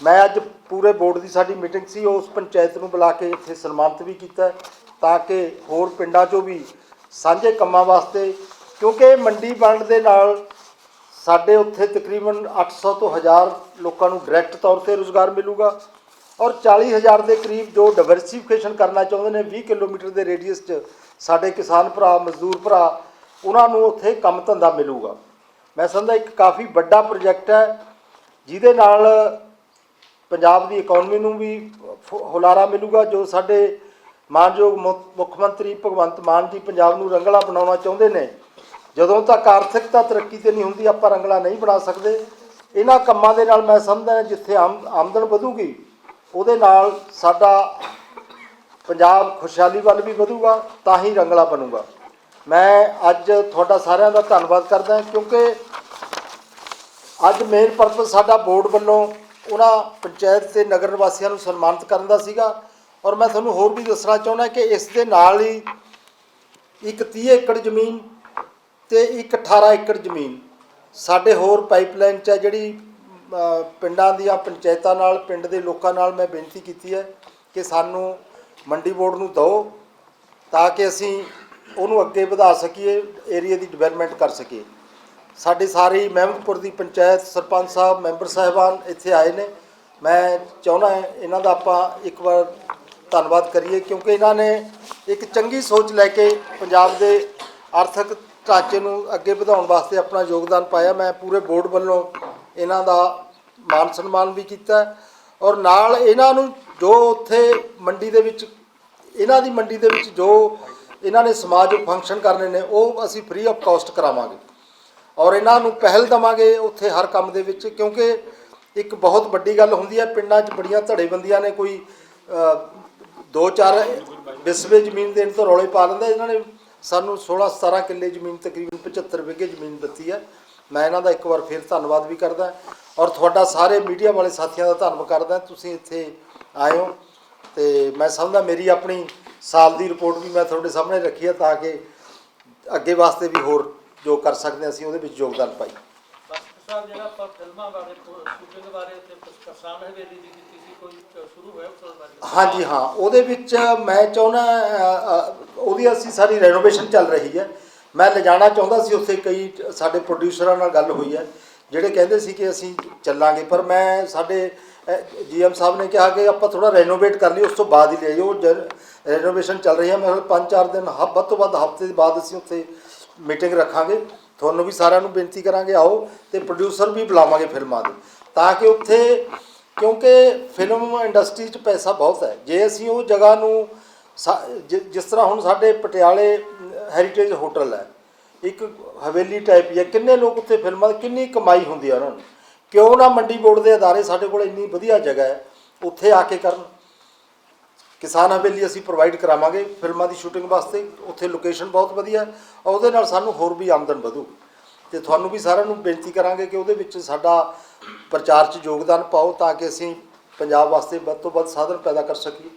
ਮੈਂ ਅੱਜ ਪੂਰੇ ਬੋਰਡ ਦੀ ਸਾਡੀ ਮੀਟਿੰਗ ਸੀ, ਉਸ ਪੰਚਾਇਤ ਨੂੰ ਬੁਲਾ ਕੇ ਇੱਥੇ ਸਨਮਾਨਿਤ ਵੀ ਕੀਤਾ ਤਾਂ ਕਿ ਹੋਰ ਪਿੰਡਾਂ 'ਚੋਂ ਵੀ ਸਾਂਝੇ ਕੰਮਾਂ ਵਾਸਤੇ, ਕਿਉਂਕਿ ਮੰਡੀ ਵੰਡ ਦੇ ਨਾਲ ਸਾਡੇ ਉੱਥੇ ਤਕਰੀਬਨ 800 ਤੋਂ 1000 ਲੋਕਾਂ ਨੂੰ ਡਾਇਰੈਕਟ ਤੌਰ ਤੇ ਰੋਜ਼ਗਾਰ ਮਿਲੂਗਾ ਔਰ 40000 ਦੇ ਕਰੀਬ ਜੋ ਡਾਈਵਰਸਿਫਿਕੇਸ਼ਨ ਕਰਨਾ ਚਾਹੁੰਦੇ ਨੇ 20 ਕਿਲੋਮੀਟਰ ਦੇ ਰੇਡੀਅਸ 'ਚ ਸਾਡੇ ਕਿਸਾਨ ਭਰਾ, ਮਜ਼ਦੂਰ ਭਰਾ, ਉਹਨਾਂ ਨੂੰ ਉੱਥੇ ਕੰਮ ਧੰਦਾ ਮਿਲੂਗਾ। ਮੈਂ ਸਮਝਦਾ ਇੱਕ ਕਾਫੀ ਵੱਡਾ ਪ੍ਰੋਜੈਕਟ ਹੈ, ਜਿਹਦੇ ਨਾਲ ਪੰਜਾਬ ਦੀ ਇਕਨੋਮੀ ਨੂੰ ਵੀ ਫ- ਹੁਲਾਰਾ ਮਿਲੂਗਾ, ਜੋ ਸਾਡੇ ਮਾਨਯੋਗ ਮੁ- ਮੁੱਖ ਮੰਤਰੀ ਭਗਵੰਤ ਮਾਨ ਜੀ ਪੰਜਾਬ ਨੂੰ ਰੰਗਲਾ ਬਣਾਉਣਾ ਚਾਹੁੰਦੇ ਨੇ। ਜਦੋਂ ਤੱਕ ਆਰਥਿਕਤਾ ਤਰੱਕੀ ਤੇ ਨਹੀਂ ਹੁੰਦੀ, ਆਪਾਂ ਰੰਗਲਾ ਨਹੀਂ ਬਣਾ ਸਕਦੇ। ਇਹਨਾਂ ਕੰਮਾਂ ਦੇ ਨਾਲ ਮੈਂ ਸਮਝਦਾ ਜਿੱਥੇ ਆਮ- ਆਮਦਨ ਵਧੂਗੀ, ਉਹਦੇ ਨਾਲ ਸਾਡਾ ਪੰਜਾਬ ਖੁਸ਼ਹਾਲੀ ਵੱਲ ਵੀ ਵਧੂਗਾ, ਤਾਂ ਹੀ ਰੰਗਲਾ ਬਣੂਗਾ। ਮੈਂ ਅੱਜ ਤੁਹਾਡਾ ਸਾਰਿਆਂ ਦਾ ਧੰਨਵਾਦ ਕਰਦਾ ਕਿਉਂਕਿ ਅੱਜ ਮੇਨ ਪਰਪਸ ਸਾਡਾ ਬੋਰਡ ਵੱਲੋਂ ਉਹਨਾਂ ਪੰਚਾਇਤ ਤੇ ਨਗਰ ਨਿਵਾਸੀਆਂ ਨੂੰ ਸਨਮਾਨਿਤ ਕਰਨ ਦਾ ਸੀਗਾ। ਔਰ ਮੈਂ ਤੁਹਾਨੂੰ ਹੋਰ ਵੀ ਦੱਸਣਾ ਚਾਹੁੰਦਾ ਕਿ ਇਸ ਦੇ ਨਾਲ ਹੀ ਇੱਕ 30 ਏਕੜ ਜ਼ਮੀਨ ਤੇ ਇੱਕ 18 ਏਕੜ ਜ਼ਮੀਨ ਸਾਡੇ ਹੋਰ ਪਾਈਪਲਾਈਨ 'ਚ ਹੈ, ਜਿਹੜੀ ਪਿੰਡਾਂ ਦੀਆਂ ਪੰਚਾਇਤਾਂ ਨਾਲ, ਪਿੰਡ ਦੇ ਲੋਕਾਂ ਨਾਲ ਮੈਂ ਬੇਨਤੀ ਕੀਤੀ ਹੈ ਕਿ ਸਾਨੂੰ ਮੰਡੀ ਬੋਰਡ ਨੂੰ ਦਿਓ ਤਾਂ ਕਿ ਅਸੀਂ ਉਹਨੂੰ ਅੱਗੇ ਵਧਾ ਸਕੀਏ ਏਰੀਆ ਦੀ ਡਿਵੈਲਪਮੈਂਟ ਕਰ ਸਕੀਏ। ਸਾਡੇ ਸਾਰੀ ਮਹਿਮਦਪੁਰ ਦੀ ਪੰਚਾਇਤ ਸਰਪੰਚ ਸਾਹਿਬ, ਮੈਂਬਰ ਸਾਹਿਬਾਨ ਇੱਥੇ ਆਏ ਨੇ। ਮੈਂ ਚਾਹੁੰਦਾ ਇਹਨਾਂ ਦਾ ਆਪਾਂ ਇੱਕ ਵਾਰ ਧੰਨਵਾਦ ਕਰੀਏ ਕਿਉਂਕਿ ਇਹਨਾਂ ਨੇ ਇੱਕ ਚੰਗੀ ਸੋਚ ਲੈ ਕੇ ਪੰਜਾਬ ਦੇ ਆਰਥਿਕ ਢਾਂਚੇ ਨੂੰ ਅੱਗੇ ਵਧਾਉਣ ਵਾਸਤੇ ਆਪਣਾ ਯੋਗਦਾਨ ਪਾਇਆ। ਮੈਂ ਪੂਰੇ ਬੋਰਡ ਵੱਲੋਂ ਇਹਨਾਂ ਦਾ ਮਾਨ ਸਨਮਾਨ ਵੀ ਕੀਤਾ ਔਰ ਨਾਲ ਇਹਨਾਂ ਨੂੰ ਜੋ ਉੱਥੇ ਮੰਡੀ ਦੇ ਵਿੱਚ, ਇਹਨਾਂ ਦੀ ਮੰਡੀ ਦੇ ਵਿੱਚ ਜੋ ਇਹਨਾਂ ਨੇ ਸਮਾਜ ਫੰਕਸ਼ਨ ਕਰਨੇ ਨੇ, ਉਹ ਅਸੀਂ ਫ੍ਰੀ ਆਫ ਕਾਸਟ ਕਰਾਵਾਂਗੇ। ਔਰ ਇਹਨਾਂ ਨੂੰ ਪਹਿਲ ਦਵਾਂਗੇ ਉੱਥੇ ਹਰ ਕੰਮ ਦੇ ਵਿੱਚ, ਕਿਉਂਕਿ ਇੱਕ ਬਹੁਤ ਵੱਡੀ ਗੱਲ ਹੁੰਦੀ ਹੈ, ਪਿੰਡਾਂ 'ਚ ਬੜੀਆਂ ਧੜੇਬੰਦੀਆਂ ਨੇ ਕੋਈ ਦੋ ਚਾਰ ਵਿਸਵੇ ਜ਼ਮੀਨ ਦੇਣ ਤੋਂ ਰੌਲੇ ਪਾ ਲੈਂਦਾ ਇਹਨਾਂ ਨੇ ਸਾਨੂੰ 16 17 ਕਿੱਲੇ ਜ਼ਮੀਨ, ਤਕਰੀਬਨ 75 ਵਿਗੇ ਜ਼ਮੀਨ ਦਿੱਤੀ ਹੈ। ਮੈਂ ਇਹਨਾਂ ਦਾ ਇੱਕ ਵਾਰ ਫਿਰ ਧੰਨਵਾਦ ਵੀ ਕਰਦਾ ਔਰ ਤੁਹਾਡਾ ਸਾਰੇ ਮੀਡੀਆ ਵਾਲੇ ਸਾਥੀਆਂ ਦਾ ਧੰਨਵਾਦ ਕਰਦਾ ਤੁਸੀਂ ਇੱਥੇ ਆਏ ਹੋ ਤੇ ਮੈਂ ਸਮਝਦਾ ਮੇਰੀ ਆਪਣੀ ਸਾਲ ਦੀ ਰਿਪੋਰਟ ਵੀ ਮੈਂ ਤੁਹਾਡੇ ਸਾਹਮਣੇ ਰੱਖੀ ਹੈ ਤਾਂ ਕਿ ਅੱਗੇ ਵਾਸਤੇ ਵੀ ਹੋਰ ਜੋ ਕਰ ਸਕਦੇ ਹਾਂ ਅਸੀਂ ਉਹਦੇ ਵਿੱਚ ਯੋਗਦਾਨ ਪਾਈ। ਡਾਕਟਰ ਸਾਹਿਬ ਜਿਹੜਾ ਆਪਾਂ ਫਿਲਮਾਂ ਬਾਰੇ ਸ਼ੂਟਿੰਗ ਬਾਰੇ ਤੇ ਕਿਸਾਨ ਹਵੇਲੀ ਦੀ ਕੀਤੀ ਸੀ ਕੋਈ ਚ- ਸ਼ੁਰੂ ਹੋਇਆ ਉਸ ਬਾਰੇ ਹਾਂਜੀ ਹਾਂ। ਉਹਦੇ ਵਿੱਚ ਮੈਂ ਚਾਹੁੰਦਾ ਉਹਦੀ ਅਸੀਂ ਸਾਰੀ ਰੈਨੋਵੇਸ਼ਨ ਚੱਲ ਰਹੀ ਹੈ। ਮੈਂ ਲਿਜਾਣਾ ਚਾਹੁੰਦਾ ਸੀ ਉੱਥੇ ਕਈ ਸਾਡੇ ਪ੍ਰੋਡਿਊਸਰਾਂ ਨਾਲ ਗੱਲ ਹੋਈ ਹੈ ਜਿਹੜੇ ਕਹਿੰਦੇ ਸੀ ਕਿ ਅਸੀਂ ਚੱਲਾਂਗੇ। ਪਰ ਮੈਂ ਸਾਡੇ ਜੀਐਮ ਸਾਹਿਬ ਨੇ ਕਿਹਾ ਕਿ ਆਪਾਂ ਥੋੜਾ ਰੈਨੋਵੇਟ ਕਰ ਲਈ ਉਸ ਤੋਂ ਬਾਅਦ ਹੀ ਲੈ ਜਾਓ। ਰੈਨੋਵੇਸ਼ਨ ਚੱਲ ਰਹੀ ਹੈ ਮੈਂ ਕਿਹਾ ਪੰਜ ਚਾਰ ਦਿਨ ਹ- ਵੱਧ ਤੋਂ ਵੱਧ ਹਫ਼ਤੇ ਦੇ ਬਾਅਦ ਅਸੀਂ ਉੱਥੇ ਮੀਟਿੰਗ ਰੱਖਾਂਗੇ। ਤੁਹਾਨੂੰ ਵੀ ਸਾਰਿਆਂ ਨੂੰ ਬੇਨਤੀ ਕਰਾਂਗੇ, ਆਓ ਤੇ ਪ੍ਰੋਡਿਊਸਰ ਵੀ ਬੁਲਾਵਾਂਗੇ ਫਿਲਮਾਂ ਦੇ, ਤਾਂ ਕਿ ਉੱਥੇ, ਕਿਉਂਕਿ ਫਿਲਮ ਇੰਡਸਟਰੀ 'ਚ ਪੈਸਾ ਬਹੁਤ ਹੈ। ਜੇ ਅਸੀਂ ਉਹ ਜਗ੍ਹਾ ਨੂੰ ਸਾ- ਜਿਸ ਤਰ੍ਹਾਂ ਹੁਣ ਸਾਡੇ ਪਟਿਆਲੇ ਹੈਰੀਟੇਜ ਹੋਟਲ ਹੈ, ਇੱਕ ਹਵੇਲੀ ਟਾਈਪ ਹੀ ਹੈ, ਕਿੰਨੇ ਲੋਕ ਉੱਥੇ ਫਿਲਮਾਂ ਕਿੰਨੀ ਕਮਾਈ ਹੁੰਦੀ ਹੈ ਉਹਨਾਂ ਨੂੰ। ਕਿਉਂ ਨਾ ਮੰਡੀ ਬੋਰਡ ਦੇ ਅਦਾਰੇ ਸਾਡੇ ਕੋਲ ਇੰਨੀ ਵਧੀਆ ਜਗ੍ਹਾ ਹੈ, ਉੱਥੇ ਆ ਕੇ ਕਰਨ। ਕਿਸਾਨ ਹਵੇਲੀ ਅਸੀਂ ਪ੍ਰੋਵਾਈਡ ਕਰਾਵਾਂਗੇ ਫਿਲਮਾਂ ਦੀ ਸ਼ੂਟਿੰਗ ਵਾਸਤੇ ਉੱਥੇ ਲੋਕੇਸ਼ਨ ਬਹੁਤ ਵਧੀਆ ਹੈ ਔਰ ਉਹਦੇ ਨਾਲ ਸਾਨੂੰ ਹੋਰ ਵੀ ਆਮਦਨ ਵਧੂ। ਤੇ ਤੁਹਾਨੂੰ ਵੀ ਸਾਰਿਆਂ ਨੂੰ ਬੇਨਤੀ ਕਰਾਂਗੇ ਕਿ ਉਹਦੇ ਵਿੱਚ ਸਾਡਾ ਪ੍ਰਚਾਰ 'ਚ ਯੋਗਦਾਨ ਪਾਓ ਤਾਂ ਕਿ ਅਸੀਂ ਪੰਜਾਬ ਵਾਸਤੇ ਵੱਧ ਤੋਂ ਵੱਧ ਸਾਧਨ ਪੈਦਾ ਕਰ ਸਕੀਏ।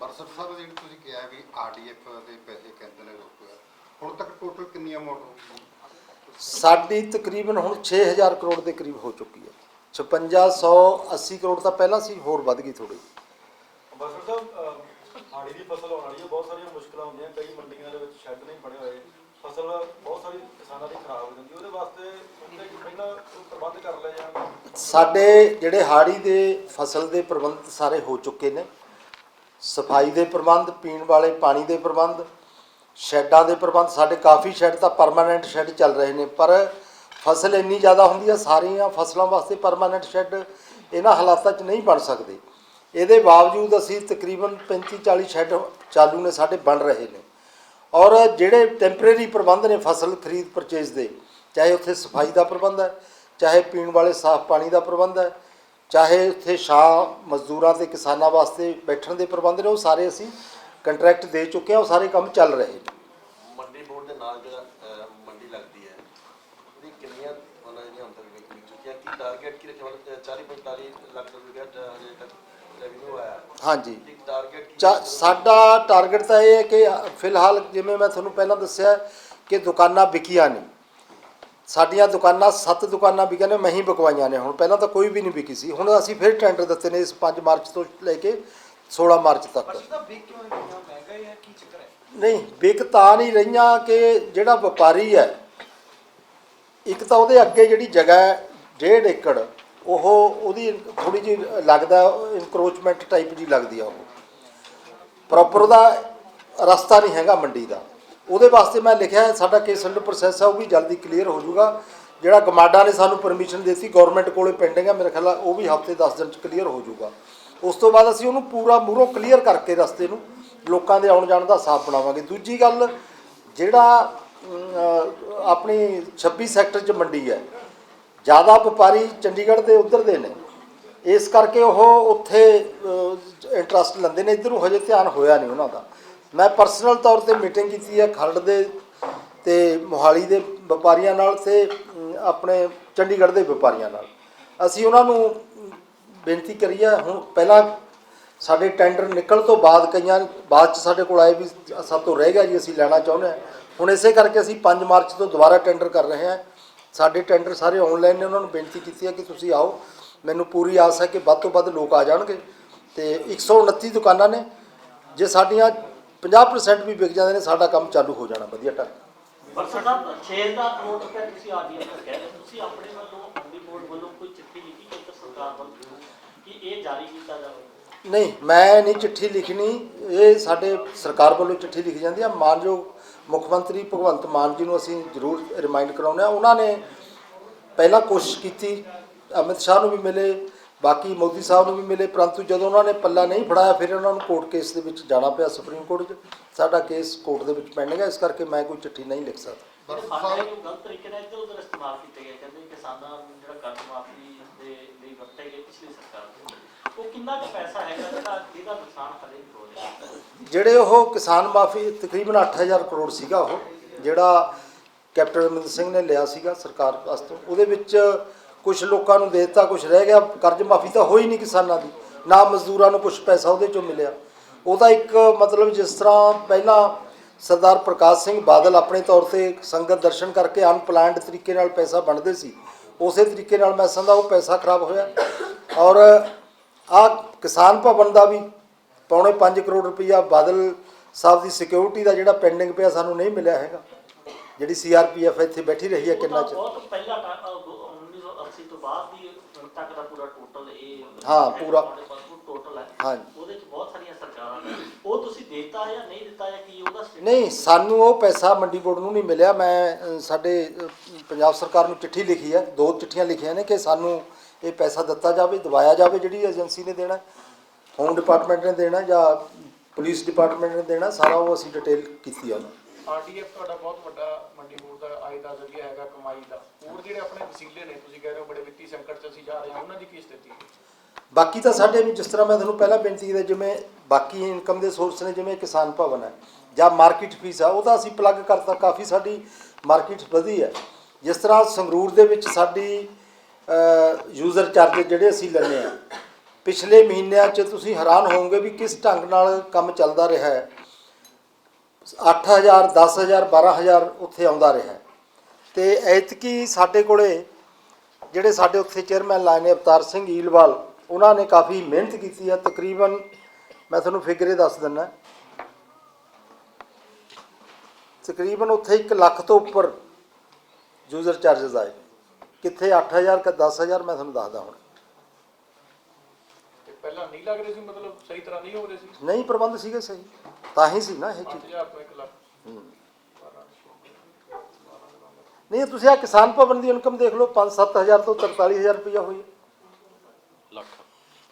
ਬਰਸਰ ਸਾਹਿਬ ਜਿਹੜੀ ਤੁਸੀਂ ਕਿਹਾ ਵੀ ਆਰਡੀਐਫ ਦੇ ਪੈਸੇ ਕਹਿੰਦੇ ਨੇ ਲੋਕ ਹੁਣ ਤੱਕ ਟੋਟਲ ਕਿੰਨੀ ਅਮਾਉਂਟ ਹੋ ਗਈ ਸਾਡੀ ਤਕਰੀਬਨ ਹੁਣ 6000 ਕਰੋੜ ਦੇ ਕਰੀਬ ਹੋ ਚੁੱਕੀ ਹੈ। 5680 ਕਰੋੜ ਤਾਂ ਪਹਿਲਾਂ ਸੀ ਹੋਰ ਵੱਧ ਗਈ ਥੋੜੀ ਬਸਰ ਸਾਹਿਬ ਹਾੜੀ ਦੀ ਫਸਲ ਆਉਣ ਵਾਲੀ ਹੈ, ਬਹੁਤ ਸਾਰੀਆਂ ਮੁਸ਼ਕਲਾਂ ਹੁੰਦੀਆਂ, ਕਈ ਮੰਡੀਆਂ ਦੇ ਵਿੱਚ ਸ਼ੈੱਡ ਨਹੀਂ ਬਣੇ ਹੋਏ, ਫਸਲ ਬਹੁਤ ਸਾਰੀ ਕਿਸਾਨਾਂ ਦੀ ਖਰਾਬ ਹੋ ਜਾਂਦੀ ਉਹਦੇ ਵਾਸਤੇ ਉੱਤੇ ਕੋਈ ਪਹਿਲਾਂ ਪ੍ਰਬੰਧ ਕਰ ਲਏ ਜਾਣ ਸਾਡੇ ਜਿਹੜੇ ਹਾੜੀ ਦੇ ਫਸਲ ਦੇ ਪ੍ਰਬੰਧ ਸਾਰੇ ਹੋ ਚੁੱਕੇ ਨੇ। ਸਫ਼ਾਈ ਦੇ ਪ੍ਰਬੰਧ, ਪੀਣ ਵਾਲੇ ਪਾਣੀ ਦੇ ਪ੍ਰਬੰਧ, ਸ਼ੈੱਡਾਂ ਦੇ ਪ੍ਰਬੰਧ, ਸਾਡੇ ਕਾਫੀ ਸ਼ੈੱਡ ਤਾਂ ਪਰਮਾਨੈਂਟ ਸ਼ੈੱਡ ਚੱਲ ਰਹੇ ਨੇ, ਪਰ ਫਸਲ ਇੰਨੀ ਜ਼ਿਆਦਾ ਹੁੰਦੀ ਹੈ, ਸਾਰੀਆਂ ਫਸਲਾਂ ਵਾਸਤੇ ਪਰਮਾਨੈਂਟ ਸ਼ੈੱਡ ਇਹਨਾਂ ਹਾਲਾਤਾਂ 'ਚ ਨਹੀਂ ਬਣ ਸਕਦੇ। ਇਹਦੇ ਬਾਵਜੂਦ ਅਸੀਂ ਤਕਰੀਬਨ 35 40 ਸ਼ੈੱਡ ਚਾਲੂ ਨੇ, ਸਾਡੇ ਬਣ ਰਹੇ ਨੇ। ਔਰ ਜਿਹੜੇ ਟੈਂਪਰੇਰੀ ਪ੍ਰਬੰਧ ਨੇ ਫਸਲ ਖਰੀਦ ਪਰਚੇਜ਼ ਦੇ, ਚਾਹੇ ਉੱਥੇ ਸਫ਼ਾਈ ਦਾ ਪ੍ਰਬੰਧ ਹੈ, ਚਾਹੇ ਪੀਣ ਵਾਲੇ ਸਾਫ਼ ਪਾਣੀ ਦਾ ਪ੍ਰਬੰਧ ਹੈ, ਚਾਹੇ ਉੱਥੇ ਛਾਂ ਮਜ਼ਦੂਰਾਂ ਤੇ ਕਿਸਾਨਾਂ ਵਾਸਤੇ ਬੈਠਣ ਦੇ ਪ੍ਰਬੰਧ ਨੇ, ਉਹ ਸਾਰੇ ਅਸੀਂ ਕੰਟਰੈਕਟ ਦੇ ਚੁੱਕੇ ਹਾਂ, ਉਹ ਸਾਰੇ ਕੰਮ ਚੱਲ ਰਹੇ ਨੇ। ਮੰਡੀ ਬੋਰਡ ਦੇ ਨਾਲ ਜਿਹੜਾ ਮੰਡੀ ਲੱਗਦੀ ਹੈ, ਉਹਦੀ ਕਿੰਨੀਆਂ ਉਹਨਾਂ ਦੀਆਂ ਹੁਣ ਵਿਕ ਚੁੱਕੀਆਂ ਰੱਖਿਆ ਟਾਰਗੇਟ ਕੀ ਰੱਖਿਆ? 40 45 ਲੱਖ ਰੁਪਏ ਹਜੇ ਤੱਕ ਰੈਵਨਿਊ ਆਇਆ ਹਾਂਜੀ ਟਾਰਗੇਟ ਚਾ- ਸਾਡਾ ਟਾਰਗੇਟ ਤਾਂ ਇਹ ਹੈ ਕਿ ਫਿਲਹਾਲ ਜਿਵੇਂ ਮੈਂ ਤੁਹਾਨੂੰ ਪਹਿਲਾਂ ਦੱਸਿਆ ਕਿ ਦੁਕਾਨਾਂ ਵਿਕੀਆਂ ਨਹੀਂ। ਸਾਡੀਆਂ ਦੁਕਾਨਾਂ ਸੱਤ ਦੁਕਾਨਾਂ ਵਿਕੀਆਂ ਨੇ ਮੈਂ ਹੀ ਬਕਵਾਈਆਂ ਨੇ। ਹੁਣ ਪਹਿਲਾਂ ਤਾਂ ਕੋਈ ਵੀ ਨਹੀਂ ਵਿਕੀ ਸੀ। ਹੁਣ ਅਸੀਂ ਫਿਰ ਟੈਂਡਰ ਦਿੱਤੇ ਨੇ ਇਸ 5 ਮਾਰਚ ਤੋਂ ਲੈ ਕੇ 16 ਮਾਰਚ ਤੱਕ। ਨਹੀਂ ਵਿਕ ਤਾਂ ਨਹੀਂ ਰਹੀਆਂ ਕਿ ਜਿਹੜਾ ਵਪਾਰੀ ਹੈ ਇੱਕ ਤਾਂ ਉਹਦੇ ਅੱਗੇ ਜਿਹੜੀ ਜਗ੍ਹਾ ਹੈ ਡੇਢ ਏਕੜ ਉਹ ਉਹਦੀ ਥੋੜੀ ਜਿਹੀ ਲੱਗਦਾ ਇਨਕਰੋਚਮੈਂਟ ਟਾਈਪ ਜੀ ਲੱਗਦੀ ਆ ਉਹ। ਪ੍ਰੋਪਰ ਉਹਦਾ ਰਸਤਾ ਨਹੀਂ ਹੈਗਾ ਮੰਡੀ ਦਾ। ਉਹਦੇ ਵਾਸਤੇ ਮੈਂ ਲਿਖਿਆ ਸਾਡਾ ਕੇਸ ਅੰਡਰ ਪ੍ਰੋਸੈਸ ਆ, ਉਹ ਵੀ ਜਲਦੀ ਕਲੀਅਰ ਹੋ ਜਾਊਗਾ। ਜਿਹੜਾ ਗਮਾਡਾ ਨੇ ਸਾਨੂੰ ਪਰਮਿਸ਼ਨ ਦਿੱਤੀ ਗਵਰਨਮੈਂਟ ਕੋਲੇ ਪੈਂਡਿੰਗ ਹੈ ਮੇਰੇ ਖਿਆਲ ਉਹ ਵੀ ਹਫ਼ਤੇ 10 ਦਿਨ ਚ ਕਲੀਅਰ ਹੋ ਜਾਊਗਾ। ਉਸ ਤੋਂ ਬਾਅਦ ਅਸੀਂ ਉਹਨੂੰ ਪੂਰਾ ਮੂਹਰੋਂ ਕਲੀਅਰ ਕਰਕੇ ਰਸਤੇ ਨੂੰ ਲੋਕਾਂ ਦੇ ਆਉਣ ਜਾਣ ਦਾ ਸਾਫ਼ ਬਣਾਵਾਂਗੇ। ਦੂਜੀ ਗੱਲ, ਜਿਹੜਾ ਆਪਣੀ 26 ਸੈਕਟਰ ਚ ਮੰਡੀ ਹੈ ਜ਼ਿਆਦਾ ਵਪਾਰੀ ਚੰਡੀਗੜ੍ਹ ਦੇ ਉਧਰ ਦੇ ਨੇ। ਇਸ ਕਰਕੇ ਉਹ ਉੱਥੇ ਇੰਟਰਸਟ ਲੈਂਦੇ ਨੇ। ਇੱਧਰ ਨੂੰ ਹਜੇ ਧਿਆਨ ਹੋਇਆ ਨਹੀਂ ਉਹਨਾਂ ਦਾ। ਮੈਂ ਪਰਸਨਲ ਤੌਰ ਤੇ ਮੀਟਿੰਗ ਕੀਤੀ ਹੈ ਖਰੜ ਦੇ ਤੇ ਮੋਹਾਲੀ ਦੇ ਵਪਾਰੀਆਂ ਨਾਲ ਤੇ ਆਪਣੇ ਚੰਡੀਗੜ੍ਹ ਦੇ ਵਪਾਰੀਆਂ ਨਾਲ। ਅਸੀਂ ਉਹਨਾਂ ਨੂੰ ਬੇਨਤੀ ਕਰੀ ਹੈ, ਹੁਣ ਪਹਿਲਾਂ ਸਾਡੇ ਟੈਂਡਰ ਨਿਕਲ ਤੋਂ ਬਾਅਦ ਕਈਆਂ, ਬਾਅਦ ਚ ਸਾਡੇ ਕੋਲ ਆਏ ਵੀ ਸਭ ਤੋਂ ਰਹਿ ਗਿਆ ਜੀ, ਅਸੀਂ ਲੈਣਾ ਚਾਹੁੰਦੇ ਹਾਂ। ਹੁਣ ਇਸੇ ਕਰਕੇ ਅਸੀਂ 5 ਮਾਰਚ ਤੋਂ ਦੁਬਾਰਾ ਟੈਂਡਰ ਕਰ ਰਹੇ ਹਾਂ। ਸਾਡੇ ਟੈਂਡਰ ਸਾਰੇ ਆਨਲਾਈਨ ਨੇ, ਉਹਨਾਂ ਨੂੰ ਬੇਨਤੀ ਕੀਤੀ ਹੈ ਕਿ ਤੁਸੀਂ ਆਓ। ਮੈਨੂੰ ਪੂਰੀ ਆਸ ਹੈ ਕਿ ਵੱਧ ਤੋਂ ਵੱਧ ਲੋਕ ਆ ਜਾਣਗੇ। ਤੇ 129 ਦੁਕਾਨਾਂ ਨੇ, ਜੇ ਸਾਡੀਆਂ 50% ਵੀ ਵਿਕ ਜਾਂਦੇ ਨੇ, ਸਾਡਾ ਕੰਮ ਚਾਲੂ ਹੋ ਜਾਣਾ। ਵਧੀਆ ਢੰਗ ਵਰਸਾ ਸਾਹਿਬ 6 ਦਾ ਕਰੋੜ ਰੁਪਏ ਤੁਸੀਂ ਆਰਡੀਐਫ ਦਾ ਕਹਿ ਤੁਸੀਂ ਆਪਣੇ ਵੱਲੋਂ ਬੋਰਡ ਵੱਲੋਂ ਕੋਈ ਚਿੱਠੀ ਲਿਖੀ ਕੇਂਦਰ ਸਰਕਾਰ ਵੱਲੋਂ, ਕਿ ਇਹ ਜਾਰੀ ਕੀਤਾ ਜਾਵੇ? ਨਹੀਂ, ਮੈਂ ਨਹੀਂ ਚਿੱਠੀ ਲਿਖਣੀ। ਇਹ ਸਾਡੇ ਸਰਕਾਰ ਵੱਲੋਂ ਚਿੱਠੀ ਲਿਖੀ ਜਾਂਦੀ ਹੈ ਮਾਨਯੋਗ ਮੁੱਖ ਮੰਤਰੀ ਭਗਵੰਤ ਮਾਨ ਜੀ ਨੂੰ ਅਸੀਂ ਜ਼ਰੂਰ ਰਿਮਾਈਂਡ ਕਰਾਉਂਦੇ ਹਾਂ। ਉਹਨਾਂ ਨੇ ਪਹਿਲਾਂ ਕੋਸ਼ਿਸ਼ ਕੀਤੀ। ਅਮਿਤ ਸ਼ਾਹ ਨੂੰ ਵੀ ਮਿਲੇ, ਬਾਕੀ ਮੋਦੀ ਸਾਹਿਬ ਨੂੰ ਵੀ ਮਿਲੇ, ਪਰੰਤੂ ਜਦੋਂ ਉਹਨਾਂ ਨੇ ਪੱਲਾ ਨਹੀਂ ਫੜਾਇਆ, ਫਿਰ ਉਹਨਾਂ ਨੂੰ ਕੋਰਟ ਕੇਸ ਦੇ ਵਿੱਚ ਜਾਣਾ ਪਿਆ ਸੁਪਰੀਮ ਕੋਰਟ 'ਚ। ਸਾਡਾ ਕੇਸ ਕੋਰਟ ਦੇ ਵਿੱਚ ਪੈਂਡਿੰਗ ਹੈ। ਇਸ ਕਰਕੇ ਮੈਂ ਕੋਈ ਚਿੱਠੀ ਨਹੀਂ ਲਿਖ ਸਕਦਾ। ਜਿਹੜੇ ਫੰਡ ਗਲਤ ਤਰੀਕੇ ਨਾਲ ਇੱਧਰ ਉੱਧਰ ਇਸਤੇਮਾਲ ਕੀਤੇ ਗਏ, ਕਹਿੰਦੇ ਕਿਸਾਨਾਂ ਨੂੰ ਜਿਹੜਾ ਕਰਜ਼ ਮਾਫੀ ਦੇ ਲਈ ਵਰਤੇ ਗਏ, ਪਿਛਲੀ ਸਰਕਾਰ ਦੇ ਉਹ ਕਿੰਨਾ ਕੁ ਪੈਸਾ ਹੈਗਾ ਜਿਹੜਾ ਜਿਹਦਾ ਨੁਕਸਾਨ ਹਲੇ ਵੀ ਹੋ। ਰਿਹਾ ਜਿਹੜੇ ਉਹ ਕਿਸਾਨ ਮਾਫੀ ਤਕਰੀਬਨ 8000 ਕਰੋੜ ਸੀਗਾ ਉਹ, ਜਿਹੜਾ ਕੈਪਟਨ ਅਮਰਿੰਦਰ ਸਿੰਘ ਨੇ ਲਿਆ ਸੀਗਾ ਸਰਕਾਰ ਵਾਸਤੇ, ਉਹਦੇ ਵਿੱਚ ਕੁਝ ਲੋਕਾਂ ਨੂੰ ਦੇ ਦਿੱਤਾ ਕੁਝ ਰਹਿ ਗਿਆ, ਕਰਜ਼ ਮਾਫੀ ਤਾਂ ਹੋਈ ਨਹੀਂ ਕਿਸਾਨਾਂ ਦੀ, ਨਾ ਮਜ਼ਦੂਰਾਂ ਨੂੰ ਕੁਝ ਪੈਸਾ ਉਹਦੇ ਚੋਂ ਮਿਲਿਆ। ਉਹਦਾ ਇੱਕ ਮਤਲਬ ਜਿਸ ਤਰ੍ਹਾਂ ਪਹਿਲਾਂ ਸਰਦਾਰ ਪ੍ਰਕਾਸ਼ ਸਿੰਘ ਬਾਦਲ ਆਪਣੇ ਤੌਰ ਤੇ ਸੰਗਤ ਦਰਸ਼ਨ ਕਰਕੇ ਅਨਪਲਾਨਡ ਤਰੀਕੇ ਨਾਲ ਪੈਸਾ ਵੰਡਦੇ ਸੀ, ਉਸੇ ਤਰੀਕੇ ਨਾਲ ਮੈਂ ਸਮਝਦਾ ਉਹ ਪੈਸਾ ਖਰਾਬ ਹੋਇਆ। ਔਰ ਆ ਕਿਸਾਨ ਭਵਨ ਦਾ ਵੀ ਪੌਣੇ 5 ਕਰੋੜ ਰੁਪਈਆ ਬਾਦਲ ਸਾਹਿਬ ਦੀ ਸਿਕਿਉਰਿਟੀ ਦਾ ਜਿਹੜਾ ਪੈਂਡਿੰਗ ਪਿਆ ਸਾਨੂੰ ਨਹੀਂ ਮਿਲਿਆ ਹੈਗਾ। ਜਿਹੜੀ ਸੀਆਰਪੀਐਫ ਇੱਥੇ ਬੈਠੀ ਰਹੀ ਹੈ ਕਿੰਨਾ ਚਿਰ ਬਹੁਤ ਪਹਿਲਾ ਟਾ- ਅਹ ਦੋ- 1980 ਤੋਂ ਬਾਅਦ ਦੀ ਹੁਣ ਤੱਕ ਦਾ ਪੂਰਾ ਟੋਟਲ ਇਹ ਹਾਂ, ਪੂਰਾ। ਟੋਟਲ ਹੈ। ਹਾਂਜੀ। ਉਹਦੇ ਚ ਬਹੁਤ ਸਾਰੀਆਂ ਸਰਕਾਰਾਂ ਨੇ। ਉਹ ਤੁਸੀਂ ਦਿੱਤਾ ਜਾਂ ਨਹੀਂ ਦਿੱਤਾ ਜਾਂ ਕੀ ਉਹਦਾ ਨਹੀਂ ਸਾਨੂੰ ਉਹ ਪੈਸਾ ਮੰਡੀ ਬੋਰਡ ਨੂੰ ਨਹੀਂ ਮਿਲਿਆ। ਮੈਂ ਸਾਡੇ ਪੰਜਾਬ ਸਰਕਾਰ ਨੂੰ ਚਿੱਠੀ ਲਿਖੀ ਹੈ। ਦੋ ਚਿੱਠੀਆਂ ਲਿਖੀਆਂ ਨੇ ਕਿ ਸਾਨੂੰ ਇਹ ਪੈਸਾ ਦਿੱਤਾ ਜਾਵੇ ਦਵਾਇਆ ਜਾਵੇ ਜਿਹੜੀ ਏਜੰਸੀ ਨੇ ਦੇਣਾ ਹੋਮ ਡਿਪਾਰਟਮੈਂਟ ਨੇ ਦੇਣਾ ਜਾਂ ਪੁਲਿਸ ਡਿਪਾਰਟਮੈਂਟ ਨੇ ਦੇਣਾ ਸਾਰਾ ਉਹ ਅਸੀਂ ਡਿਟੇਲ ਕੀਤੀ ਆ। ਉਹਨਾਂ ਆਰਡੀਐਫ ਤੁਹਾਡਾ ਬਹੁਤ ਵੱਡਾ ਮੰਡੀ ਬੋਰਡ ਦਾ ਆਏ ਦਾ ਜ਼ਰੀਆ ਹੈਗਾ ਕਮਾਈ ਦਾ। ਹੋਰ ਜਿਹੜੇ ਆਪਣੇ ਵਸੀਲੇ ਨੇ ਤੁਸੀਂ ਕਹਿ ਰਹੇ ਹੋ ਬੜੇ ਵਿੱਤੀ ਸੰਕਟ 'ਚ ਅਸੀਂ ਜਾ ਰਹੇ ਹਾਂ ਉਹਨਾਂ ਦੀ ਕੀ ਸਥਿਤੀ ਹੈ? ਬਾਕੀ ਤਾਂ ਸਾਡੇ ਵੀ ਜਿਸ ਤਰ੍ਹਾਂ ਮੈਂ ਤੁਹਾਨੂੰ ਪਹਿਲਾਂ ਬੇਨਤੀ ਕੀਤੀ ਜਿਵੇਂ ਬਾਕੀ ਇਨਕਮ ਦੇ ਸੋਰਸ ਨੇ ਜਿਵੇਂ ਕਿਸਾਨ ਭਵਨ ਹੈ ਜਾਂ ਮਾਰਕੀਟ ਫੀਸ ਆ ਉਹ ਤਾਂ ਅਸੀਂ ਪਲੱਗ ਕਰਤਾ ਕਾਫੀ ਸਾਡੀ ਮਾਰਕੀਟ ਵਧੀ ਹੈ। ਜਿਸ ਤਰ੍ਹਾਂ ਸੰਗਰੂਰ ਦੇ ਵਿੱਚ ਸਾਡੀ ਯੂਜ਼ਰ ਚਾਰਜ ਜਿਹੜੇ ਅਸੀਂ ਲੈਂਦੇ ਆ ਪਿਛਲੇ ਮਹੀਨਿਆਂ 'ਚ ਤੁਸੀਂ ਹੈਰਾਨ ਹੋਵੋਗੇ ਵੀ ਕਿਸ ਢੰਗ ਨਾਲ ਕੰਮ ਚੱਲਦਾ ਰਿਹਾ ਹੈ। 8000 10000 12000 ਉੱਥੇ ਆਉਂਦਾ ਰਿਹਾ ਹੈ। ਤੇ ਐਤਕੀ ਸਾਡੇ ਕੋਲੇ ਜਿਹੜੇ ਸਾਡੇ ਉੱਥੇ ਚੇਅਰਮੈਨ ਲਾਏ ਨੇ ਅਵਤਾਰ ਸਿੰਘ ਈਲਵਾਲ, ਉਹਨਾਂ ਨੇ ਕਾਫੀ ਮਿਹਨਤ ਕੀਤੀ ਹੈ। ਤਕਰੀਬਨ ਮੈਂ ਤੁਹਾਨੂੰ ਫਿਗਰੇ ਦੱਸ ਦਿੰਦਾ। ਤਕਰੀਬਨ ਉੱਥੇ 1 ਲੱਖ ਤੋਂ ਉੱਪਰ ਯੂਜ਼ਰ ਚਾਰजेस ਆਏ ਕਿੱਥੇ 8000 ਕਿ 10000 ਮੈਂ ਤੁਹਾਨੂੰ ਦੱਸਦਾ ਹੁਣ। ਤੇ ਪਹਿਲਾਂ ਨਹੀਂ ਲੱਗ ਰਹੇ ਸੀ ਮਤਲਬ ਸਹੀ ਤਰ੍ਹਾਂ ਨਹੀਂ ਹੋ ਰਹੇ ਸੀ? ਨਹੀਂ ਪ੍ਰਬੰਧ ਸੀਗੇ ਸਹੀ। ਤਾਂ ਹੀ ਸੀ ਨਾ ਇਹ ਚੀਜ਼। 8000 ਤੋਂ 1 ਲੱਖ। ਨਹੀਂ ਤੁਸੀਂ ਆ ਕਿਸਾਨ ਭਵਨ ਦੀ ਇਨਕਮ ਦੇਖ ਲਓ 5-7000 ਤੋਂ 43000 ਰੁਪਇਆ ਹੋਈ। ਹੈ।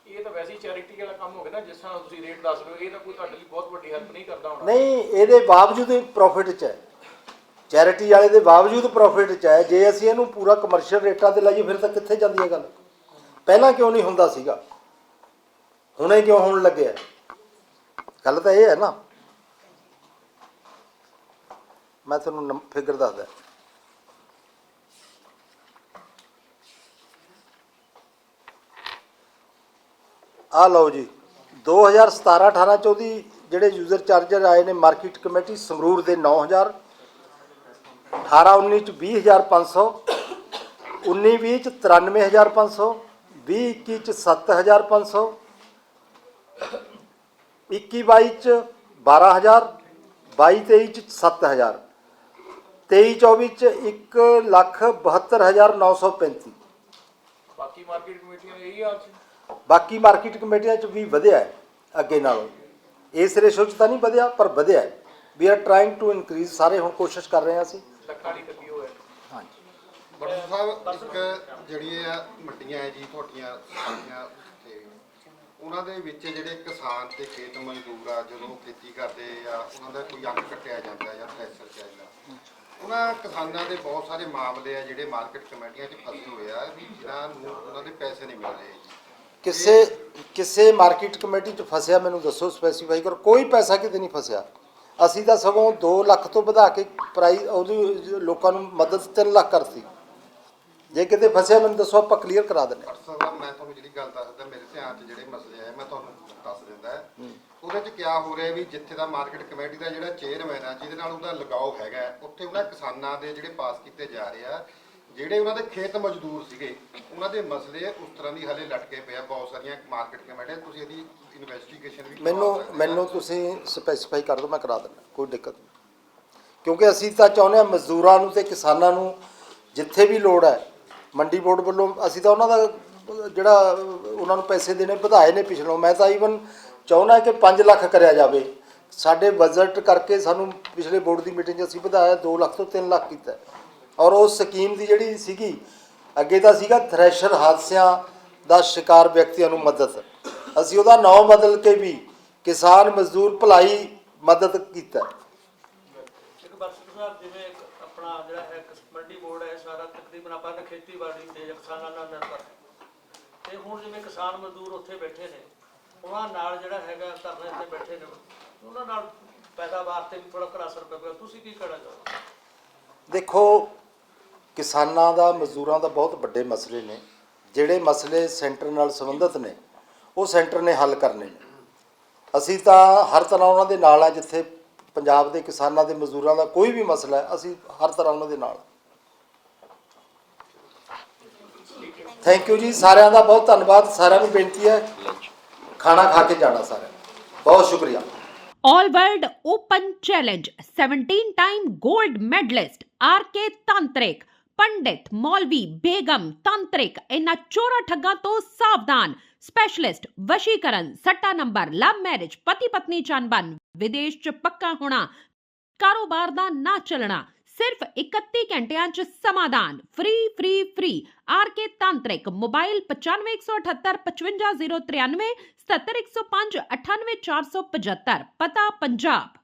ਇਹ ਤਾਂ ਵੈਸੇ ਹੀ ਚੈਰਿਟੀ ਵਾਲਾ ਕੰਮ ਹੋ ਗਿਆ ਨਾ ਜਿਸ ਤਰ੍ਹਾਂ ਤੁਸੀਂ ਰੇਟ ਦੱਸ ਰਹੇ ਹੋ ਇਹ ਤਾਂ ਕੋਈ ਤੁਹਾਡੇ ਲਈ ਬਹੁਤ ਵੱਡੀ ਹੈਲਪ ਨਹੀਂ ਕਰਦਾ ਹੋਣਾ। ਨਹੀਂ ਇਹਦੇ ਬਾਵਜੂਦ ਪ੍ਰੋਫਿਟ ਚ ਹੈ। ਚੈਰਿਟੀ ਵਾਲੇ ਦੇ ਬਾਵਜੂਦ ਪ੍ਰੋਫਿਟ ਚ ਹੈ, ਜੇ ਅਸੀਂ ਇਹਨੂੰ ਪੂਰਾ ਕਮਰਸ਼ੀਅਲ ਰੇਟਾਂ ਤੇ ਲਾਈਏ, ਫਿਰ ਤਾਂ ਕਿੱਥੇ ਜਾਂਦੀ ਹੈ ਗੱਲ? ਪਹਿਲਾਂ ਕਿਉਂ ਨਹੀਂ ਹੁੰਦਾ ਸੀਗਾ? ਹੁਣੇ ਕਿਉਂ ਹੋਣ ਲੱਗਿਆ ਗੱਲ ਤਾਂ ਇਹ ਹੈ ਨਾ। ਮੈਂ ਤੁਹਾਨੂੰ ਫਿਕਰ ਦੱਸਦਾ ਆ ਲਓ ਜੀ 2017 18 ਚ ਉਹਦੀ ਜਿਹੜੇ ਯੂਜ਼ਰ ਚਾਰਜਰ ਆਏ ਨੇ ਮਾਰਕੀਟ ਕਮੇਟੀ ਸੰਗਰੂਰ ਦੇ 9000 18 19 ਚ 20500 19 20 ਚ 93500 20 21 ਚ 7500 21 22 ਚ 12000 22 23 ਚ 7000 23 24 ਚ 1 ਲੱਖ 72935 ਬਾਕੀ ਮਾਰਕੀਟ ਕਮੇਟੀਆਂ ਇਹੀ ਹਾਲ ਸੀ? ਬਾਕੀ ਮਾਰਕੀਟ ਕਮੇਟੀਆਂ ਚ ਵੀ ਵਧਿਆ ਹੈ ਅੱਗੇ ਨਾਲੋਂ। ਇਸ ਰੇਸ਼ੋ ਚ ਤਾਂ ਨਹੀਂ ਵਧਿਆ ਪਰ ਵਧਿਆ ਹੈ। We are trying to increase ਸਾਰੇ ਹੁਣ ਕੋਸ਼ਿਸ਼ ਕਰ ਰਹੇ ਹਾਂ ਅਸੀਂ। ਲੱਖਾਂ ਦੀ ਕੱਢੀ ਹੋਇਆ ਹਾਂਜੀ। ਬੜੂ ਸਾਹਿਬ ਇੱਕ ਜਿਹੜੀ ਇਹ ਮੰਡੀਆਂ ਹੈ ਜੀ ਤੁਹਾਡੀਆਂ ਸਾਰੀਆਂ ਤੇ ਉਹਨਾਂ ਦੇ ਵਿੱਚ ਜਿਹੜੇ ਕਿਸਾਨ ਤੇ ਖੇਤ ਮਜ਼ਦੂਰ ਆ ਜਦੋਂ ਖੇਤੀ ਕਰਦੇ ਆ ਉਹਨਾਂ ਦਾ ਕੋਈ ਅੰਗ ਕੱਟਿਆ ਜਾਂਦਾ ਜਾਂ ਥ੍ਰੈਸ਼ਰ ਚਾਹੀਦਾ ਉਹਨਾਂ ਕਿਸਾਨਾਂ ਦੇ ਬਹੁਤ ਸਾਰੇ ਮਾਮਲੇ ਆ ਜਿਹੜੇ ਮਾਰਕੀਟ ਕਮੇਟੀਆਂ 'ਚ ਫਸੇ ਹੋਏ ਆ ਵੀ ਜਿਨ੍ਹਾਂ ਨੂੰ ਉਹਨਾਂ ਦੇ ਪੈਸੇ ਨਹੀਂ ਮਿਲ ਰਹੇ ਜੀ। ਕਿਸੇ ਕਿਸੇ ਮਾਰਕੀਟ ਕਮੇਟੀ ਚ ਫਸਿਆ ਮੈਨੂੰ ਦੱਸੋ ਸਪੈਸੀਫਾਈ ਕਰੋ। ਕੋਈ ਪੈਸਾ ਕਿਤੇ ਨਹੀਂ ਫਸਿਆ? ਅਸੀਂ ਤਾਂ ਸਗੋਂ 2 ਲੱਖ ਤੋਂ ਵਧਾ ਕੇ ਪ੍ਰਾਈਸ ਉਹਦੀ ਲੋਕਾਂ ਨੂੰ ਮਦਦ 3 ਲੱਖ ਕਰਤੀ ਜੇ ਕਿਤੇ ਫਸਿਆ ਮੈਨੂੰ ਦੱਸੋ ਆਪਾਂ ਕਲੀਅਰ ਕਰਾ ਦਿੰਦੇ ਹਾਂ। ਸਾਹਿਬ ਮੈਂ ਤੁਹਾਨੂੰ ਜਿਹੜੀ ਗੱਲ ਦੱਸਦਾ ਮੇਰੇ ਧਿਆਨ 'ਚ ਜਿਹੜੇ ਮਸਲੇ ਆਏ ਮੈਂ ਤੁਹਾਨੂੰ ਦੱਸ ਦਿੰਦਾ ਹੈ। ਉਹਦੇ 'ਚ ਕਿਆ ਹੋ ਰਿਹਾ ਵੀ ਜਿੱਥੇ ਦਾ ਮਾਰਕੀਟ ਕਮੇਟੀ ਦਾ ਜਿਹੜਾ ਚੇਅਰਮੈਨ ਆ ਜਿਹਦੇ ਨਾਲ ਉਹਦਾ ਲਗਾਓ ਹੈਗਾ ਹੈ, ਉੱਥੇ ਉਹਨਾਂ ਕਿਸਾਨਾਂ ਦੇ ਜਿਹੜੇ ਪਾਸ ਕੀਤੇ ਜਾ ਰਹੇ ਆ ਜਿਹੜੇ ਉਹਨਾਂ ਦੇ ਖੇਤ ਮਜ਼ਦੂਰ ਸੀਗੇ ਉਹਨਾਂ ਦੇ ਮਸਲੇ ਉਸ ਤਰ੍ਹਾਂ ਦੀ ਹਲੇ ਲਟਕੇ ਪਏ ਆ ਬਹੁਤ ਸਾਰੀਆਂ ਮਾਰਕੀਟ ਕਮੇਟੀਆਂ ਤੁਸੀਂ ਇਹਦੀ ਇਨਵੈਸਟੀਗੇਸ਼ਨ ਵੀ ਮੈਨੂੰ। ਮੈਨੂੰ ਤੁਸੀਂ ਸਪੈਸੀਫਾਈ ਕਰ ਦਿਓ ਮੈਂ ਕਰਾ ਦਿੰਦਾ ਕੋਈ ਦਿੱਕਤ ਨਹੀਂ। ਕਿਉਂਕਿ ਅਸੀਂ ਤਾਂ ਚਾਹੁੰਦੇ ਹਾਂ ਮਜ਼ਦੂਰਾਂ ਨੂੰ ਤੇ ਕਿਸਾਨਾਂ ਨੂੰ ਜਿੱਥੇ ਵੀ ਲੋੜ ਹੈ ਮੰਡੀ ਬੋਰਡ ਵੱਲੋਂ ਅਸੀਂ ਤਾਂ ਉਹਨਾਂ ਦਾ ਜਿਹੜਾ ਉਹਨਾਂ ਨੂੰ ਪੈਸੇ ਦੇਣੇ ਵਧਾਏ ਨੇ ਪਿਛਲੋਂ। ਮੈਂ ਤਾਂ ਈਵਨ ਚਾਹੁੰਦਾ ਕਿ 5 ਲੱਖ ਕਰਿਆ ਜਾਵੇ। ਸਾਡੇ ਬਜਟ ਕਰਕੇ ਸਾਨੂੰ ਪਿਛਲੇ ਬੋਰਡ ਦੀ ਮੀਟਿੰਗ 'ਚ ਅਸੀਂ ਵਧਾਇਆ 2 ਲੱਖ ਤੋਂ 3 ਲੱਖ ਕੀਤਾ। ਔਰ ਉਸ ਸਕੀਮ ਦੀ ਜਿਹੜੀ ਸੀਗੀ ਅੱਗੇ ਤਾਂ ਸੀਗਾ ਥ੍ਰੈਸ਼ਰ ਹਾਦਸਿਆਂ ਦਾ ਸ਼ਿਕਾਰ ਵਿਅਕਤੀਆਂ ਨੂੰ ਮਦਦ। ਅਸੀਂ ਉਹਦਾ ਨਾਮ ਬਦਲ ਕੇ ਵੀ ਕਿਸਾਨ ਮਜ਼ਦੂਰ ਭਲਾਈ ਮਦਦ ਕੀਤਾ। ਇੱਕ ਬਰਸਟ ਸਾਹਿਬ ਜਿਵੇਂ ਆਪਣਾ ਜਿਹੜਾ ਹੈ ਮੰਡੀ ਬੋਰਡ ਹੈ ਸਾਰਾ ਤਕਰੀਬਨ ਆਪਾਂ ਤਾਂ ਖੇਤੀਬਾੜੀ ਤੇ ਕਿਸਾਨਾਂ ਨਾਲ ਨਿਰਭਰ ਹੈ। ਤੇ ਹੁਣ ਜਿਵੇਂ ਕਿਸਾਨ ਮਜ਼ਦੂਰ ਉੱਥੇ ਬੈਠੇ ਨੇ ਉਹਨਾਂ ਨਾਲ ਜਿਹੜਾ ਹੈਗਾ ਧਰਨੇ ਤੇ ਬੈਠੇ ਨੇ ਉਹਨਾਂ ਨਾਲ ਪੈਦਾਵਾਰ ਤੇ ਵੀ ਥੋੜਾ ਘਰਾ ਅਸਰ ਪਵੇਗਾ। ਤੁਸੀਂ ਕੀ ਕਹਿਣਾ ਚਾਹੋਗੇ? ਦੇਖੋ ਕਿਸਾਨਾਂ ਦਾ, ਮਜ਼ਦੂਰਾਂ ਦਾ ਬਹੁਤ ਵੱਡੇ ਮਸਲੇ ਨੇ। ਜਿਹੜੇ ਮਸਲੇ ਸੈਂਟਰ ਨਾਲ ਸੰਬੰਧਿਤ ਨੇ, ਉਹ ਸੈਂਟਰ ਨੇ ਹੱਲ ਕਰਨੇ ਨੇ। ਅਸੀਂ ਤਾਂ ਹਰ ਤਰ੍ਹਾਂ ਉਹਨਾਂ ਦੇ ਨਾਲ ਆ, ਜਿੱਥੇ ਪੰਜਾਬ ਦੇ ਕਿਸਾਨਾਂ ਦੇ, ਮਜ਼ਦੂਰਾਂ ਦਾ ਕੋਈ ਵੀ ਮਸਲਾ ਹੈ, ਅਸੀਂ ਹਰ ਤਰ੍ਹਾਂ ਉਹਨਾਂ ਦੇ ਨਾਲ। ਥੈਂਕ ਯੂ ਜੀ। ਸਾਰਿਆਂ ਦਾ ਬਹੁਤ ਧੰਨਵਾਦ। ਸਾਰਿਆਂ ਨੂੰ ਬੇਨਤੀ ਹੈ, ਖਾਣਾ ਖਾ ਕੇ ਜਾਣਾ ਸਾਰਿਆਂ ਬਹੁਤ ਸ਼ੁਕਰੀਆ। All World Open Challenge 17 time gold medalist RK Tantrik ਪੰਡਿਤ ਮੌਲਵੀ ਬੇਗਮ ਤੰਤਰਿਕ ਇਹਨਾਂ ਚੋਰਾ ਠੱਗਾਂ ਤੋਂ ਸਾਵਧਾਨ ਸਪੈਸ਼ਲਿਸਟ ਵਸ਼ੀਕਰਨ ਸੱਟਾ ਨੰਬਰ ਲਵ ਮੈਰਿਜ ਪਤੀ ਪਤਨੀ ਚੰਬਨ ਵਿਦੇਸ਼ ਚ ਪੱਕਾ ਹੋਣਾ ਕਾਰੋਬਾਰ ਦਾ ਨਾ ਚੱਲਣਾ ਸਿਰਫ 31 ਘੰਟਿਆਂ ਚ ਸਮਾਧਾਨ ਫ੍ਰੀ ਫ੍ਰੀ ਫ੍ਰੀ ਆਰਕੇ ਤਾਂਤਰਿਕ ਮੋਬਾਈਲ 9518 55093 77105 98475 ਪਤਾ ਪੰਜਾਬ